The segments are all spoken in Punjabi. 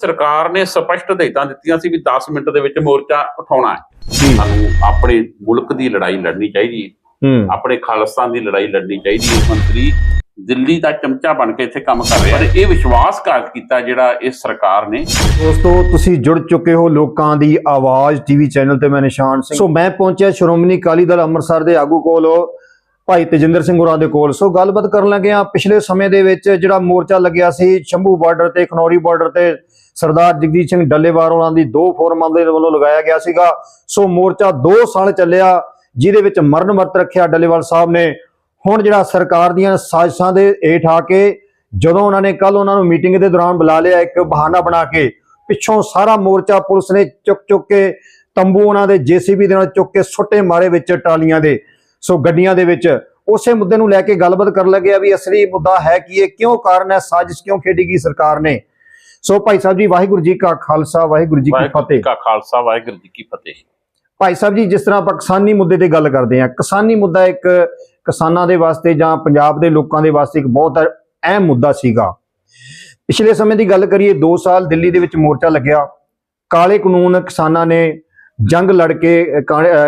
ਸਰਕਾਰ ਨੇ ਸਪਸ਼ਟ ਹਦਾਇਤਾਂ ਦਿੱਤੀਆਂ ਸੀ ਵੀ 10 ਮਿੰਟ ਦੇ ਵਿੱਚ ਮੋਰਚਾ ਉਠਾਉਣਾ ਹੈ। ਸਾਨੂੰ ਆਪਣੇ ਮੁਲਕ ਦੀ ਲੜਾਈ ਲੜਨੀ ਚਾਹੀਦੀ ਹੈ। ਹੂੰ। ਆਪਣੇ ਖਾਲਿਸਤਾਨ ਦੀ ਲੜਾਈ ਲੜਨੀ ਚਾਹੀਦੀ ਹੈ। ਮੰਤਰੀ ਦਿੱਲੀ ਦਾ ਚਮਚਾ ਬਣ ਕੇ ਇੱਥੇ ਕੰਮ ਕਰ ਰਿਹਾ ਪਰ ਇਹ ਵਿਸ਼ਵਾਸਘਾਤ ਕੀਤਾ ਜਿਹੜਾ ਇਸ ਸਰਕਾਰ ਨੇ। ਦੋਸਤੋ ਤੁਸੀਂ ਜੁੜ ਚੁੱਕੇ ਹੋ ਲੋਕਾਂ ਦੀ ਆਵਾਜ਼ ਟੀਵੀ ਚੈਨਲ ਤੇ ਮੈਂ ਨਿਸ਼ਾਨ ਸਿੰਘ। ਸੋ ਮੈਂ ਪਹੁੰਚਿਆ ਸ਼੍ਰੋਮਣੀ ਅਕਾਲੀ ਦਲ ਅੰਮ੍ਰਿਤਸਰ ਦੇ ਆਗੂ ਕੋਲ ਭਾਈ ਤੇਜਿੰਦਰ ਸਿੰਘ ਹੋਰਾਂ ਦੇ ਕੋਲ। ਸੋ ਗੱਲਬਾਤ ਕਰਨ ਲੱਗੇ ਆ ਪਿਛਲੇ ਸਮੇਂ ਦੇ ਵਿੱਚ ਜਿਹੜਾ ਮੋਰਚਾ ਲੱਗਿਆ ਸੀ ਸ਼ੰਭੂ ਬਾਰਡਰ ਤੇ ਖਨੌਰੀ ਬਾਰਡਰ ਤੇ ਸਰਦਾਰ ਜਗਜੀਤ ਸਿੰਘ ਡੱਲੇਵਾਲ ਉਹਨਾਂ ਦੀ ਦੋ ਫੋਰਮਾਂ ਦੇ ਵੱਲੋਂ ਲਗਾਇਆ ਗਿਆ ਸੀਗਾ। ਸੋ ਮੋਰਚਾ 2 ਸਾਲ ਚੱਲਿਆ, ਜਿਹਦੇ ਵਿੱਚ ਮਰਨ ਵਰਤ ਰੱਖਿਆ ਡੱਲੇਵਾਲ ਸਾਹਿਬ ਨੇ। ਹੁਣ ਜਿਹੜਾ ਸਰਕਾਰ ਦੀਆਂ ਸਾਜ਼ਿਸ਼ਾਂ ਦੇ ਹੇਠ ਆ ਕੇ ਜਦੋਂ ਉਹਨਾਂ ਨੇ ਕੱਲ ਉਹਨਾਂ ਨੂੰ ਮੀਟਿੰਗ ਦੇ ਦੌਰਾਨ ਬੁਲਾ ਲਿਆ ਇੱਕ ਬਹਾਨਾ ਬਣਾ ਕੇ, ਪਿੱਛੋਂ ਸਾਰਾ ਮੋਰਚਾ ਪੁਲਿਸ ਨੇ ਚੁੱਕ ਚੁੱਕ ਕੇ ਤੰਬੂ ਉਹਨਾਂ ਦੇ ਜੀਸੀਬੀ ਦੇ ਨਾਲ ਚੁੱਕ ਕੇ ਸੁੱਟੇ ਮਾਰੇ ਵਿੱਚ ਟਾਲੀਆਂ ਦੇ। ਸੋ ਗੱਡੀਆਂ ਦੇ ਵਿੱਚ ਉਸੇ ਮੁੱਦੇ ਨੂੰ ਲੈ ਕੇ ਗੱਲਬਾਤ ਕਰਨ ਲੱਗੇ ਆ ਵੀ ਅਸਲੀ ਮੁੱਦਾ ਹੈ ਕੀ ਇਹ? ਕਿਉਂ ਕਾਰਨ ਹੈ? ਸਾਜ਼ਿਸ਼ ਕਿਉਂ ਖੇਡੀ ਗਈ ਸਰਕਾਰ ਨੇ? ਸੋ ਭਾਈ ਸਾਹਿਬ ਜੀ ਵਾਹਿਗੁਰੂ ਜੀ ਕਾ ਖਾਲਸਾ ਵਾਹਿਗੁਰੂ ਜੀ ਕੀ ਫਤਿਹ। ਕਾ ਖਾਲਸਾ ਵਾਹਿਗੁਰੂ ਜੀ ਕੀ ਫਤਿਹ। ਭਾਈ ਸਾਹਿਬ ਜੀ ਜਿਸ ਤਰ੍ਹਾਂ ਆਪਾਂ ਕਿਸਾਨੀ ਮੁੱਦੇ ਤੇ ਗੱਲ ਕਰਦੇ ਹਾਂ ਕਿਸਾਨੀ ਮੁੱਦਾ ਇੱਕ ਕਿਸਾਨਾਂ ਦੇ ਵਾਸਤੇ ਜਾਂ ਪੰਜਾਬ ਦੇ ਲੋਕਾਂ ਦੇ ਵਾਸਤੇ ਇੱਕ ਬਹੁਤ ਅਹਿਮ ਮੁੱਦਾ ਸੀਗਾ। ਪਿਛਲੇ ਸਮੇਂ ਦੀ ਗੱਲ ਕਰੀਏ 2 ਸਾਲ ਦਿੱਲੀ ਦੇ ਵਿੱਚ ਮੋਰਚਾ ਲੱਗਿਆ। ਕਾਲੇ ਕਾਨੂੰਨ ਕਿਸਾਨਾਂ ਨੇ ਜੰਗ ਲੜ ਕੇ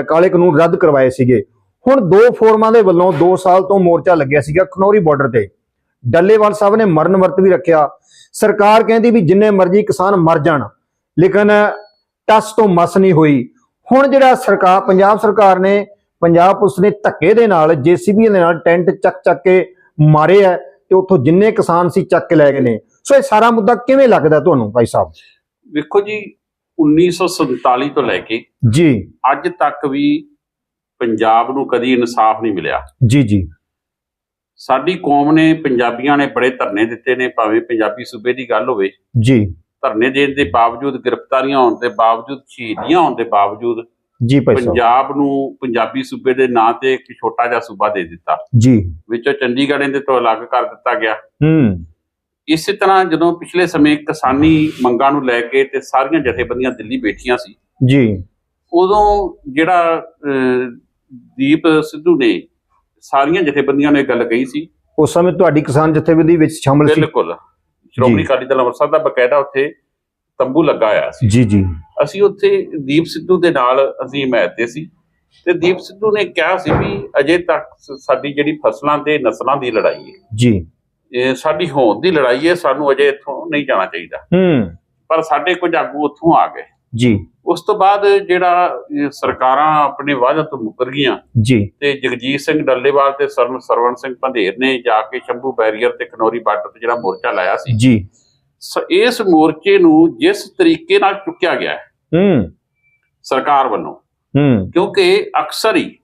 ਕਾਲੇ ਕਾਨੂੰਨ ਰੱਦ ਕਰਵਾਏ ਸੀਗੇ। ਹੁਣ ਦੋ ਫੋਰਮਾਂ ਦੇ ਵੱਲੋਂ 2 ਸਾਲ ਤੋਂ ਮੋਰਚਾ ਲੱਗਿਆ ਸੀਗਾ ਖਨੌਰੀ ਬਾਰਡਰ ਤੇ। ਡੱਲੇਵਾਲ ਸਾਹਿਬ ਨੇ ਮਰਨ ਵਰਤ ਵੀ ਰੱਖਿਆ। ਸਰਕਾਰ ਕਹਿੰਦੀ ਵੀ ਜਿੰਨੇ ਮਰਜ਼ੀ ਕਿਸਾਨ ਮਰ ਜਾਣ ਲੇਕਿਨ ਟਸ ਤੋਂ ਮਸ ਨਹੀਂ ਹੋਈ। ਹੁਣ ਜਿਹੜਾ ਸਰਕਾਰ ਪੰਜਾਬ ਸਰਕਾਰ ਨੇ ਪੰਜਾਬ ਪੁਲਿਸ ਨੇ ਧੱਕੇ ਦੇ ਨਾਲ ਜੀਸੀਬੀ ਦੇ ਨਾਲ ਟੈਂਟ ਚੱਕ ਚੱਕ ਕੇ ਮਾਰੇ ਆ ਤੇ ਉੱਥੋਂ ਜਿੰਨੇ ਕਿਸਾਨ ਸੀ ਚੱਕ ਕੇ ਲੈ ਗਏ ਨੇ। ਸੋ ਇਹ ਸਾਰਾ ਮੁੱਦਾ ਕਿਵੇਂ ਲੱਗਦਾ ਤੁਹਾਨੂੰ ਭਾਈ ਸਾਹਿਬ? ਵੇਖੋ ਜੀ 1947 ਤੋਂ ਲੈ ਕੇ ਜੀ। ਅੱਜ ਤੱਕ ਵੀ ਪੰਜਾਬ ਨੂੰ ਕਦੀ ਇਨਸਾਫ ਨਹੀਂ ਮਿਲਿਆ। ਜੀ ਜੀ। ਸਾਡੀ ਕੌਮ ਨੇ ਪੰਜਾਬੀਆਂ ਨੇ ਬੜੇ ਧਰਨੇ ਦਿੱਤੇ ਨੇ ਭਾਵੇਂ ਪੰਜਾਬੀ ਸੂਬੇ ਦੀ ਗੱਲ ਹੋਵੇ। ਜੀ। ਧਰਨੇ ਦੇਣ ਦੇ ਬਾਵਜੂਦ ਗ੍ਰਿਫਤਾਰੀਆਂ ਹੋਣ ਦੇ ਬਾਵਜੂਦ ਸ਼ਹੀਦੀਆਂ ਹੋਣ ਦੇ ਬਾਵਜੂਦ ਜੀ ਭਾਈ ਸਾਹਿਬ। ਪੰਜਾਬ ਨੂੰ ਪੰਜਾਬੀ ਸੂਬੇ ਦੇ ਨਾਂ ਤੇ ਇੱਕ ਛੋਟਾ ਜਿਹਾ ਸੂਬਾ ਦੇ ਦਿੱਤਾ। ਜੀ। ਵਿੱਚੋਂ ਚੰਡੀਗੜ੍ਹ ਇਹਦੇ ਤੋਂ ਅਲੱਗ ਕਰ ਦਿੱਤਾ ਗਿਆ। ਹੂੰ। ਇਸੇ ਤਰ੍ਹਾਂ ਜਦੋਂ ਪਿਛਲੇ ਸਮੇਂ ਕਿਸਾਨੀ ਮੰਗਾਂ ਨੂੰ ਲੈ ਕੇ ਤੇ ਸਾਰੀਆਂ ਜਥੇਬੰਦੀਆਂ ਦਿੱਲੀ ਬੈਠੀਆਂ ਸੀ ਜੀ। ਉਦੋਂ ਜਿਹੜਾ ਦੀਪ ਸਿੱਧੂ ਨੇ ਸਾਰੀਆਂ ਜਥੇਬੰਦੀਆਂ ਨੇ ਗੱਲ ਕਹੀ ਸੀ। ਉਸ ਸਮੇਂ ਤੁਹਾਡੀ ਕਿਸਾਨ ਜਥੇਬੰਦੀ ਵਿੱਚ ਸ਼ਾਮਲ ਸੀ। ਬਿਲਕੁਲ। ਸ਼੍ਰੋਮਣੀ ਅਕਾਲੀ ਦਲ ਅੰਮ੍ਰਿਤਸਰ ਦਾ ਬਕਾਇਦਾ ਉੱਥੇ ਤੰਬੂ ਲੱਗਾ ਹੋਇਆ ਸੀ। ਜੀ ਜੀ। ਅਸੀਂ ਉੱਥੇ ਦੀਪ ਸਿੱਧੂ ਦੇ ਨਾਲ ਅਸੀਂ ਹਮਾਇਤ ਤੇ ਸੀ। ਤੇ ਦੀਪ ਸਿੱਧੂ ਨੇ ਕਿਹਾ ਸੀ ਵੀ ਅਜੇ ਤੱਕ ਸਾਡੀ ਜਿਹੜੀ ਫਸਲਾਂ ਤੇ ਨਸਲਾਂ ਦੀ ਲੜਾਈ ਹੈ। ਜੀ। ਇਹ ਸਾਡੀ ਹੋਂਦ ਦੀ ਲੜਾਈ ਹੈ ਸਾਨੂੰ ਅਜੇ ਇੱਥੋਂ ਨਹੀਂ ਜਾਣਾ ਚਾਹੀਦਾ। ਹੂੰ। ਪਰ ਸਾਡੇ ਕੁਝ ਆਗੂ ਉੱਥੋਂ ਆ ਗਏ। ਜੀ। ਉਸ ਤੋਂ ਬਾਅਦ ਜਿਹੜਾ ਸਰਕਾਰਾਂ ਆਪਣੇ ਵਾਅਦੇ ਤੋਂ ਮੁੱਕਰ ਗਈਆਂ। ਜੀ। ਤੇ ਜਗਜੀਤ ਸਿੰਘ ਡੱਲੇਵਾਲ ਤੇ ਸਰਨ ਸਰਵਣ ਸਿੰਘ ਪੰਧੇਰ ਨੇ ਜਾ ਕੇ ਸ਼ੰਭੂ ਬੈਰੀਅਰ ਤੇ ਖਨੌਰੀ ਬਾਰਡਰ ਤੇ ਜਿਹੜਾ ਮੋਰਚਾ ਲਾਇਆ ਸੀ। ਜੀ। ਇਸ ਮੋਰਚੇ ਨੂੰ ਜਿਸ ਤਰੀਕੇ ਨਾਲ ਚੁੱਕਿਆ ਗਿਆ ਹੈ ਸਰਕਾਰ ਵੱਲੋਂ ਹੂੰ। ਕਿਉਂਕਿ ਅਕਸਰ ਹੀ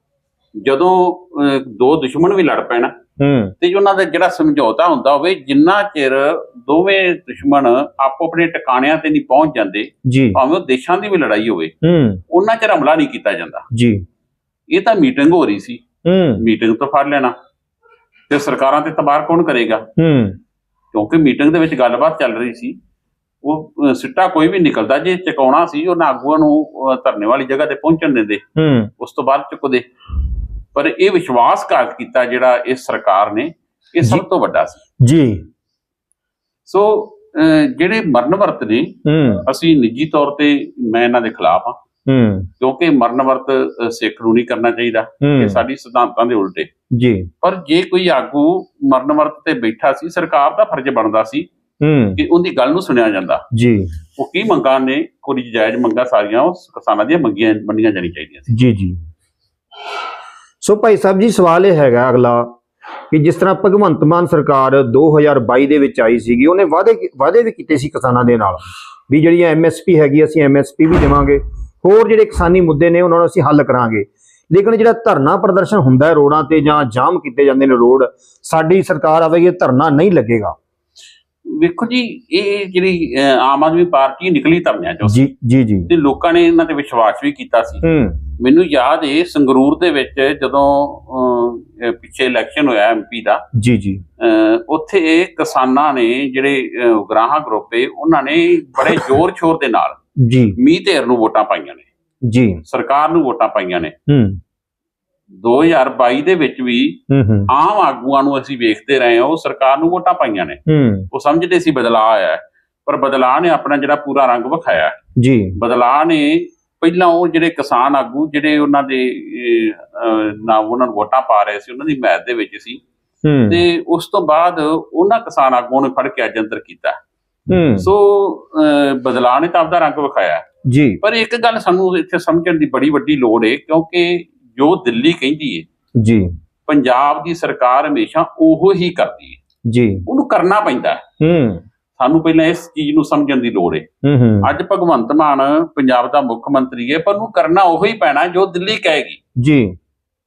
ਜਦੋਂ ਦੋ ਦੁਸ਼ਮਣ ਵੀ ਲੜ ਪੈਣ ਤੇ ਉਹਨਾਂ ਦਾ ਜਿਹੜਾ ਸਮਝੌਤਾ ਹੁੰਦਾ ਹੋਵੇ ਜਿੰਨਾ ਚਿਰ ਦੋਵੇਂ ਦੁਸ਼ਮਣ ਆਪੋ ਆਪਣੇ ਟਿਕਾਣਿਆਂ ਤੇ ਨਹੀਂ ਪਹੁੰਚ ਜਾਂਦੇ ਭਾਵੇਂ ਉਹ ਦੇਸ਼ਾਂ ਦੀ ਵੀ ਲੜਾਈ ਹੋਵੇ ਉਹਨਾਂ ਚਿਰ ਹਮਲਾ ਨਹੀਂ ਕੀਤਾ ਜਾਂਦਾ। ਜੀ। ਇਹ ਤਾਂ ਮੀਟਿੰਗ ਹੋ ਰਹੀ ਸੀ। ਮੀਟਿੰਗ ਤੋਂ ਫੜ ਲੈਣਾ। ਤੇ ਸਰਕਾਰਾਂ ਤੇ ਤਬਾਰ ਕੌਣ ਕਰੇਗਾ? ਕਿਉਂਕਿ ਮੀਟਿੰਗ ਦੇ ਵਿੱਚ ਗੱਲਬਾਤ ਚੱਲ ਰਹੀ ਸੀ। ਉਹ ਸਿੱਟਾ ਕੋਈ ਵੀ ਨਿਕਲਦਾ ਜੇ ਚਕਾਉਣਾ ਸੀ ਉਹਨਾਂ ਆਗੂਆਂ ਨੂੰ ਧਰਨੇ ਵਾਲੀ ਜਗ੍ਹਾ ਤੇ ਪਹੁੰਚਣ ਦਿੰਦੇ। ਉਸ ਤੋਂ ਬਾਅਦ ਚੁੱਕਦੇ। ਪਰ ਇਹ ਵਿਸ਼ਵਾਸਘਾਤ ਕੀਤਾ ਜਿਹੜਾ ਇਸ ਸਰਕਾਰ ਨੇ ਇਹ ਸਭ ਤੋਂ ਵੱਡਾ ਸੀ। ਜੀ। ਸੋ ਜਿਹੜੇ ਮਰਨ ਵਰਤ ਨੇ ਅਸੀਂ ਨਿੱਜੀ ਤੌਰ ਤੇ ਮੈਂ ਇਹਨਾਂ ਦੇ ਖਿਲਾਫ ਹਾਂ। ਕਿਉਂਕਿ ਮਰਨ ਵਰਤ ਅਹ, ਸਿੱਖ ਨੂੰ ਨਹੀਂ ਕਰਨਾ ਚਾਹੀਦਾ। ਇਹ ਸਾਡੀ ਸਿਧਾਂਤਾਂ ਦੇ ਉਲਟੇ। ਜੀ। ਪਰ ਜੇ ਕੋਈ ਆਗੂ ਮਰਨ ਵਰਤ ਤੇ ਬੈਠਾ ਸੀ ਸਰਕਾਰ ਦਾ ਫਰਜ਼ ਬਣਦਾ ਸੀ ਕਿ ਉਹਦੀ ਗੱਲ ਨੂੰ ਸੁਣਿਆ ਜਾਂਦਾ। ਜੀ। ਉਹ ਕੀ ਮੰਗਾਂ ਨੇ ਕੋਈ ਜਾਇਜ਼ ਮੰਗਾਂ ਸਾਰੀਆਂ ਉਹ ਕਿਸਾਨਾਂ ਦੀਆਂ ਮੰਗੀਆਂ ਮੰਨੀਆਂ ਜਾਣੀ ਚਾਹੀਦੀਆਂ ਸੀ। ਜੀ ਜੀ। ਸੋ ਭਾਈ ਸਾਹਿਬ ਜੀ, ਸਵਾਲ ਇਹ ਹੈਗਾ ਅਗਲਾ ਕਿ ਜਿਸ ਤਰ੍ਹਾਂ ਭਗਵੰਤ ਮਾਨ ਸਰਕਾਰ 2022 ਦੇ ਵਿੱਚ ਆਈ ਸੀਗੀ, ਉਹਨੇ ਵਾਅਦੇ ਵਾਅਦੇ ਵੀ ਕੀਤੇ ਸੀ ਕਿਸਾਨਾਂ ਦੇ ਨਾਲ ਵੀ ਜਿਹੜੀ ਐਮਐਸਪੀ ਹੈਗੀ, ਅਸੀਂ ਐਮਐਸਪੀ ਵੀ ਦੇਵਾਂਗੇ। ਹੋਰ ਜਿਹੜੇ ਕਿਸਾਨੀ ਮੁੱਦੇ ਨੇ, ਉਹਨਾਂ ਨੂੰ ਅਸੀਂ ਹੱਲ ਕਰਾਂਗੇ। ਲੇਕਿਨ ਜਿਹੜਾ ਧਰਨਾ ਪ੍ਰਦਰਸ਼ਨ ਹੁੰਦਾ ਹੈ ਰੋਡਾਂ ਤੇ ਜਾਂ ਜਾਮ ਕੀਤੇ ਜਾਂਦੇ ਨੇ ਰੋਡ, ਸਾਡੀ ਸਰਕਾਰ ਆਵੇਗੀ, ਧਰਨਾ ਨਹੀਂ ਲੱਗੇਗਾ। ਵੇਖੋ ਜੀ ਇਹ ਜਿਹੜੀ ਆਮ ਆਦਮੀ ਪਾਰਟੀ ਨਿਕਲੀ ਧਰਨਿਆਂ ਚੋਂ ਜੀ ਜੀ ਜੀ। ਤੇ ਲੋਕਾਂ ਨੇ ਇਹਨਾਂ ਤੇ ਵਿਸ਼ਵਾਸ ਵੀ ਕੀਤਾ ਸੀ। ਮੈਨੂੰ ਯਾਦ ਏ ਸੰਗਰੂਰ ਦੇ ਵਿੱਚ ਜਦੋਂ ਪਿੱਛੇ ਇਲੈਕਸ਼ਨ ਹੋਇਆ ਐਮਪੀ ਦਾ ਜੀ ਜੀ। ਉੱਥੇ ਕਿਸਾਨਾਂ ਨੇ ਜਿਹੜੇ ਅਹ, ਉਗਰਾਹਾਂ ਗਰੁੱਪ ਉਹਨਾਂ ਨੇ ਬੜੇ ਜ਼ੋਰ ਸ਼ੋਰ ਦੇ ਨਾਲ ਜੀ। ਮੀਂਹ ਧੇਰ ਨੂੰ ਵੋਟਾਂ ਪਾਈਆਂ ਨੇ। ਜੀ। ਸਰਕਾਰ ਨੂੰ ਵੋਟਾਂ ਪਾਈਆਂ ਨੇ। ਹੂੰ। 2022 ਦੇ ਵਿੱਚ ਵੀ ਆਮ ਆਗੂਆਂ ਨੂੰ ਅਸੀਂ ਵੇਖਦੇ ਰਹੇ ਹਾਂ ਉਹ ਸਰਕਾਰ ਨੂੰ ਵੋਟਾਂ ਪਾਈਆਂ ਨੇ। ਉਹ ਸਮਝਦੇ ਸੀ ਬਦਲਾਅ ਆਇਆ ਪਰ ਬਦਲਾਅ ਨੇ ਆਪਣਾ ਜਿਹੜਾ ਪੂਰਾ ਰੰਗ ਵਿਖਾਇਆ ਜੀ। ਬਦਲਾਅ ਨੇ ਪਹਿਲਾਂ ਉਹ ਜਿਹੜੇ ਕਿਸਾਨ ਆਗੂ ਜਿਹੜੇ ਉਹਨਾਂ ਦੇ ਨਾ ਉਹਨਾਂ ਨੂੰ ਵੋਟਾਂ ਪਾ ਰਹੇ ਸੀ ਉਹਨਾਂ ਦੀ ਹਮਾਇਤ ਦੇ ਵਿੱਚ ਸੀ। ਤੇ ਉਸ ਤੋਂ ਬਾਅਦ ਉਹਨਾਂ ਕਿਸਾਨ ਆਗੂਆਂ ਨੂੰ ਫੜ ਕੇ ਅੱਜ ਅੰਦਰ ਕੀਤਾ ਹੂੰ। ਸੋ ਬਦਲਾਅ ਨੇ ਤਾਂ ਆਪਦਾ ਰੰਗ ਵਿਖਾਇਆ ਜੀ। ਪਰ ਇੱਕ ਗੱਲ ਸਾਨੂੰ ਇੱਥੇ ਸਮਝਣ ਦੀ ਬੜੀ ਵੱਡੀ ਲੋੜ ਹੈ ਕਿਉਂਕਿ ਜੋ ਦਿੱਲੀ ਕਹਿੰਦੀ ਹੈ ਜੀ। ਪੰਜਾਬ ਦੀ ਸਰਕਾਰ ਹਮੇਸ਼ਾ ਉਹੋ ਹੀ ਕਰਦੀ ਹੈ ਜੀ। ਉਹਨੂੰ ਕਰਨਾ ਪੈਂਦਾ ਹੈ। ਹੂੰ। ਸਾਨੂੰ ਪਹਿਲਾਂ ਇਸ ਚੀਜ਼ ਨੂੰ ਸਮਝਣ ਦੀ ਲੋੜ ਹੈ ਹੂੰ ਹੂੰ। ਅੱਜ ਭਗਵੰਤ ਮਾਨ ਪੰਜਾਬ ਦਾ ਮੁੱਖ ਮੰਤਰੀ ਹੈ ਪਰ ਉਹਨੂੰ ਕਰਨਾ ਉਹੀ ਪੈਣਾ ਜੋ ਦਿੱਲੀ ਕਹੇਗੀ। ਜੀ।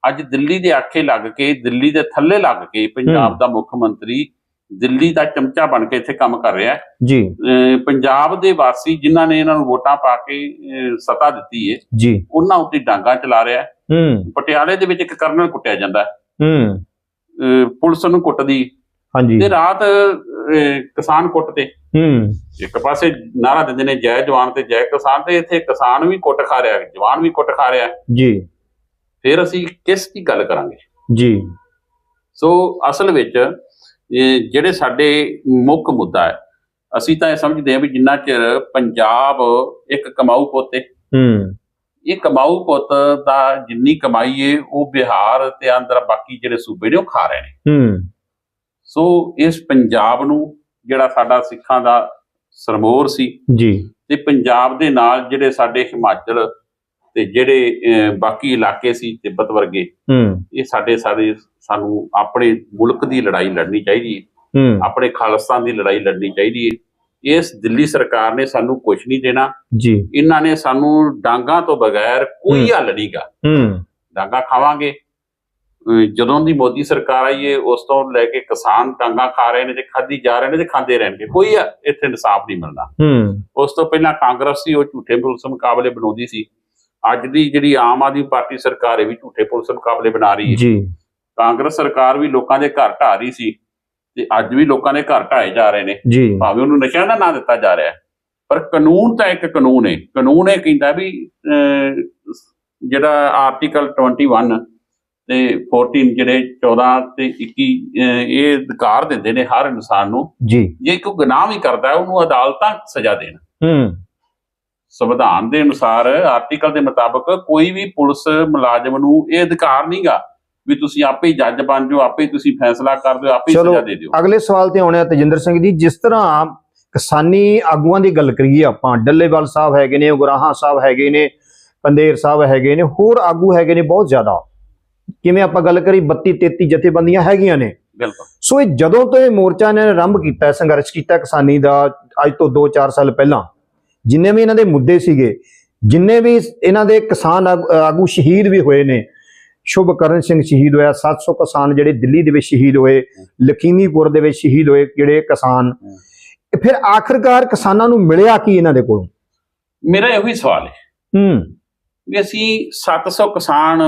ਅੱਜ ਦਿੱਲੀ ਦੇ ਆਖੇ ਲੱਗ ਕੇ ਦਿੱਲੀ ਦੇ ਥੱਲੇ ਲੱਗ ਕੇ ਪੰਜਾਬ ਹੂੰ। ਦਾ ਮੁੱਖ ਮੰਤਰੀ ਦਿੱਲੀ ਦਾ ਚਮਚਾ ਬਣ ਕੇ ਇੱਥੇ ਕੰਮ ਕਰ ਰਿਹਾ ਹੈ। ਜੀ। ਪੰਜਾਬ ਦੇ ਵਾਸੀ ਜਿਨ੍ਹਾਂ ਨੇ ਇਹਨਾਂ ਨੂੰ ਵੋਟਾਂ ਪਾ ਕੇ ਸੱਤਾ ਦਿੱਤੀ ਹੈ ਜੀ। ਉਹਨਾਂ ਉੱਤੇ ਡਾਂਗਾ ਚਲਾ ਰਿਹਾ ਹੈ। ਹੂੰ। ਪਟਿਆਲੇ ਦੇ ਵਿੱਚ ਇੱਕ ਕਰਨਲ ਕੁੱਟਿਆ ਜਾਂਦਾ। ਹੈ। ਪੁਲਿਸ ਨੂੰ ਕੁੱਟਦੀ। ਹਾਂਜੀ। ਤੇ ਰਾਤ ਕਿਸਾਨ ਕੁੱਟਦੇ। ਹੂੰ। ਇੱਕ ਪਾਸੇ ਨਾਰਾ ਦਿੰਦੇ ਨੇ ਜੈ ਜਵਾਨ ਤੇ ਜੈ ਕਿਸਾਨ ਤੇ ਇੱਥੇ ਕਿਸਾਨ ਵੀ ਕੁੱਟ ਖਾ ਰਿਹਾ ਜਵਾਨ ਵੀ ਕੁੱਟ ਖਾ ਰਿਹਾ। ਜੀ। ਫਿਰ ਅਸੀਂ ਕਿਸ ਦੀ ਗੱਲ ਕਰਾਂਗੇ? ਜੀ। ਸੋ ਅਸਲ ਵਿੱਚ ਜਿਹੜੇ ਸਾਡੇ ਮੁੱਖ ਮੁੱਦਾ ਹੈ ਅਸੀਂ ਤਾਂ ਇਹ ਸਮਝਦੇ ਹਾਂ ਵੀ ਜਿੰਨਾ ਚਿਰ ਪੰਜਾਬ ਇੱਕ ਕਮਾਊ ਪੁੱਤ ਹੂੰ। ਇਹ ਕਮਾਊ ਪੁੱਤ ਦਾ ਜਿੰਨੀ ਕਮਾਈ ਹੈ ਉਹ ਬਿਹਾਰ ਤੇ ਆਂਧਰਾ ਬਾਕੀ ਜਿਹੜੇ ਸੂਬੇ ਨੇ ਉਹ ਖਾ ਰਹੇ ਨੇ। ਹੂੰ। ਸੋ ਇਸ ਪੰਜਾਬ ਨੂੰ ਜਿਹੜਾ ਸਾਡਾ ਸਿੱਖਾਂ ਦਾ ਸਰਮੋਰ ਸੀ ਜੀ। ਤੇ ਪੰਜਾਬ ਦੇ ਨਾਲ ਜਿਹੜੇ ਸਾਡੇ ਹਿਮਾਚਲ ਤੇ ਜਿਹੜੇ ਬਾਕੀ ਇਲਾਕੇ ਸੀ ਤਿੱਬਤ ਵਰਗੇ ਹੂੰ। ਇਹ ਸਾਡੇ ਸਾਰੇ ਸਾਨੂੰ ਆਪਣੇ ਮੁਲਕ ਦੀ ਲੜਾਈ ਲੜਨੀ ਚਾਹੀਦੀ ਹੈ ਹੂੰ। ਆਪਣੇ ਖਾਲਿਸਤਾਨ ਦੀ ਲੜਾਈ ਲੜਨੀ ਚਾਹੀਦੀ ਹੈ ਇਸ ਦਿੱਲੀ ਸਰਕਾਰ ਨੇ ਸਾਨੂੰ ਕੁਝ ਨਹੀਂ ਦੇਣਾ। ਜੀ। ਇਹਨਾਂ ਨੇ ਸਾਨੂੰ ਡਾਂਗਾ ਤੋਂ ਬਗੈਰ ਕੋਈ। ਹੱਲ ਨਹੀਂਗਾ। ਹੂੰ। ਡਾਂਗਾ ਖਾਵਾਂਗੇ। ਜਦੋਂ ਦੀ ਮੋਦੀ ਸਰਕਾਰ ਆਈ ਹੈ ਉਸ ਤੋਂ ਲੈ ਕੇ ਕਿਸਾਨ ਡਾਂਗਾ ਖਾ ਰਹੇ ਨੇ ਤੇ ਖਾਧੀ ਜਾ ਰਹੇ ਨੇ ਤੇ ਖਾਂਦੇ ਰਹਿਣਗੇ। ਕੋਈ ਇੱਥੇ ਇਨਸਾਫ ਨਹੀਂ ਮਿਲਣਾ। ਹੂੰ। ਉਸ ਤੋਂ ਪਹਿਲਾਂ ਕਾਂਗਰਸ ਸੀ ਉਹ ਝੂਠੇ ਪੁਲਿਸ ਮੁਕਾਬਲੇ ਬਣਾਉਂਦੀ ਸੀ। ਅੱਜ ਦੀ ਜਿਹੜੀ ਆਮ ਆਦਮੀ ਪਾਰਟੀ ਸਰਕਾਰ ਹੈ ਵੀ ਝੂਠੇ ਪੁਲਿਸ ਮੁਕਾਬਲੇ ਬਣਾ ਰਹੀ ਹੈ। ਜੀ। ਕਾਂਗਰਸ ਸਰਕਾਰ ਵੀ ਲੋਕਾਂ ਦੇ ਘਰ ਢਾ ਰਹੀ ਸੀ। ਤੇ ਅੱਜ ਵੀ ਲੋਕਾਂ ਦੇ ਘਰ ਢਾਏ ਜਾ ਰਹੇ ਨੇ। ਜੀ। ਭਾਵੇਂ ਉਹਨੂੰ ਨਸ਼ਿਆਂ ਦਾ ਨਾਂ ਦਿੱਤਾ ਜਾ ਰਿਹਾ ਪਰ ਕਾਨੂੰਨ ਤਾਂ ਇੱਕ ਕਾਨੂੰਨ ਹੈ ਕਾਨੂੰਨ ਇਹ ਕਹਿੰਦਾ ਵੀ ਜਿਹੜਾ ਆਰਟੀਕਲ 21 ਤੇ 14 ਜਿਹੜੇ 14 ਤੇ 21 ਅਹ, ਇਹ ਅਧਿਕਾਰ ਦਿੰਦੇ ਨੇ ਹਰ ਇਨਸਾਨ ਨੂੰ। ਜੀ। ਜੇ ਕੋਈ ਗੁਨਾਹ ਵੀ ਕਰਦਾ ਹੈ ਉਹਨੂੰ ਅਦਾਲਤਾਂ ਸਜ਼ਾ ਦੇਣ। ਹੂੰ। ਸੰਵਿਧਾਨ ਦੇ ਅਨੁਸਾਰ ਆਰਟੀਕਲ ਦੇ ਮੁਤਾਬਕ ਕੋਈ ਵੀ ਪੁਲਿਸ ਮੁਲਾਜ਼ਮ ਨੂੰ ਇਹ ਅਧਿਕਾਰ ਨਹੀਂਗਾ ਵੀ ਤੁਸੀਂ ਆਪੇ ਹੀ ਜੱਜ ਬਣ ਜਾਓ ਆਪੇ ਤੁਸੀਂ ਫੈਸਲਾ ਕਰ ਦਿਓ ਆਪੇ ਸਜ਼ਾ ਦੇ ਦਿਓ। ਅਗਲੇ ਸਵਾਲ ਤੇ ਆਉਣੇ ਆ ਤੇਜਿੰਦਰ ਸਿੰਘ ਜੀ ਜਿਸ ਤਰ੍ਹਾਂ ਕਿਸਾਨੀ ਆਗੂਆਂ ਦੀ ਗੱਲ ਕਰੀਏ ਆਪਾਂ ਡੱਲੇਵਾਲ ਸਾਹਿਬ ਹੈਗੇ ਨੇ ਉਗਰਾਹਾਂ ਸਾਹਿਬ ਹੈਗੇ ਨੇ ਪੰਦੇਰ ਸਾਹਿਬ ਹੈਗੇ ਨੇ ਹੋਰ ਆਗੂ ਹੈਗੇ ਨੇ ਬਹੁਤ ਜ਼ਿਆਦਾ। ਕਿਵੇਂ ਆਪਾਂ ਗੱਲ ਕਰੀ 32 33 ਜਥੇਬੰਦੀਆਂ ਹੈਗੀਆਂ ਨੇ। ਬਿਲਕੁਲ। ਸੋ ਇਹ ਜਦੋਂ ਤੋਂ ਇਹ ਮੋਰਚਾ ਨੇ ਆਰੰਭ ਕੀਤਾ ਸੰਘਰਸ਼ ਕੀਤਾ ਕਿਸਾਨੀ ਦਾ ਅੱਜ ਤੋਂ 2-4 ਸਾਲ ਪਹਿਲਾਂ ਜਿੰਨੇ ਵੀ ਇਹਨਾਂ ਦੇ ਮੁੱਦੇ ਸੀਗੇ ਜਿੰਨੇ ਵੀ ਇਹਨਾਂ ਦੇ ਕਿਸਾਨ ਆਗੂ ਸ਼ਹੀਦ ਵੀ ਹੋਏ ਨੇ ਸ਼ੁਭਕਰਨ ਸਿੰਘ ਸ਼ਹੀਦ ਹੋਇਆ 700 ਕਿਸਾਨ ਜਿਹੜੇ ਦਿੱਲੀ ਦੇ ਵਿੱਚ ਸ਼ਹੀਦ ਹੋਏ ਲਖੀਮੀਪੁਰ ਦੇ ਵਿੱਚ ਸ਼ਹੀਦ ਹੋਏ ਜਿਹੜੇ ਕਿਸਾਨ। ਫਿਰ ਆਖਰਕਾਰ ਕਿਸਾਨਾਂ ਨੂੰ ਮਿਲਿਆ ਕੀ ਇਹਨਾਂ ਦੇ ਕੋਲੋਂ? ਮੇਰਾ ਇਹੋ ਹੀ ਸਵਾਲ ਹੈ ਹੂੰ। ਵੀ ਅਸੀਂ 700 ਕਿਸਾਨ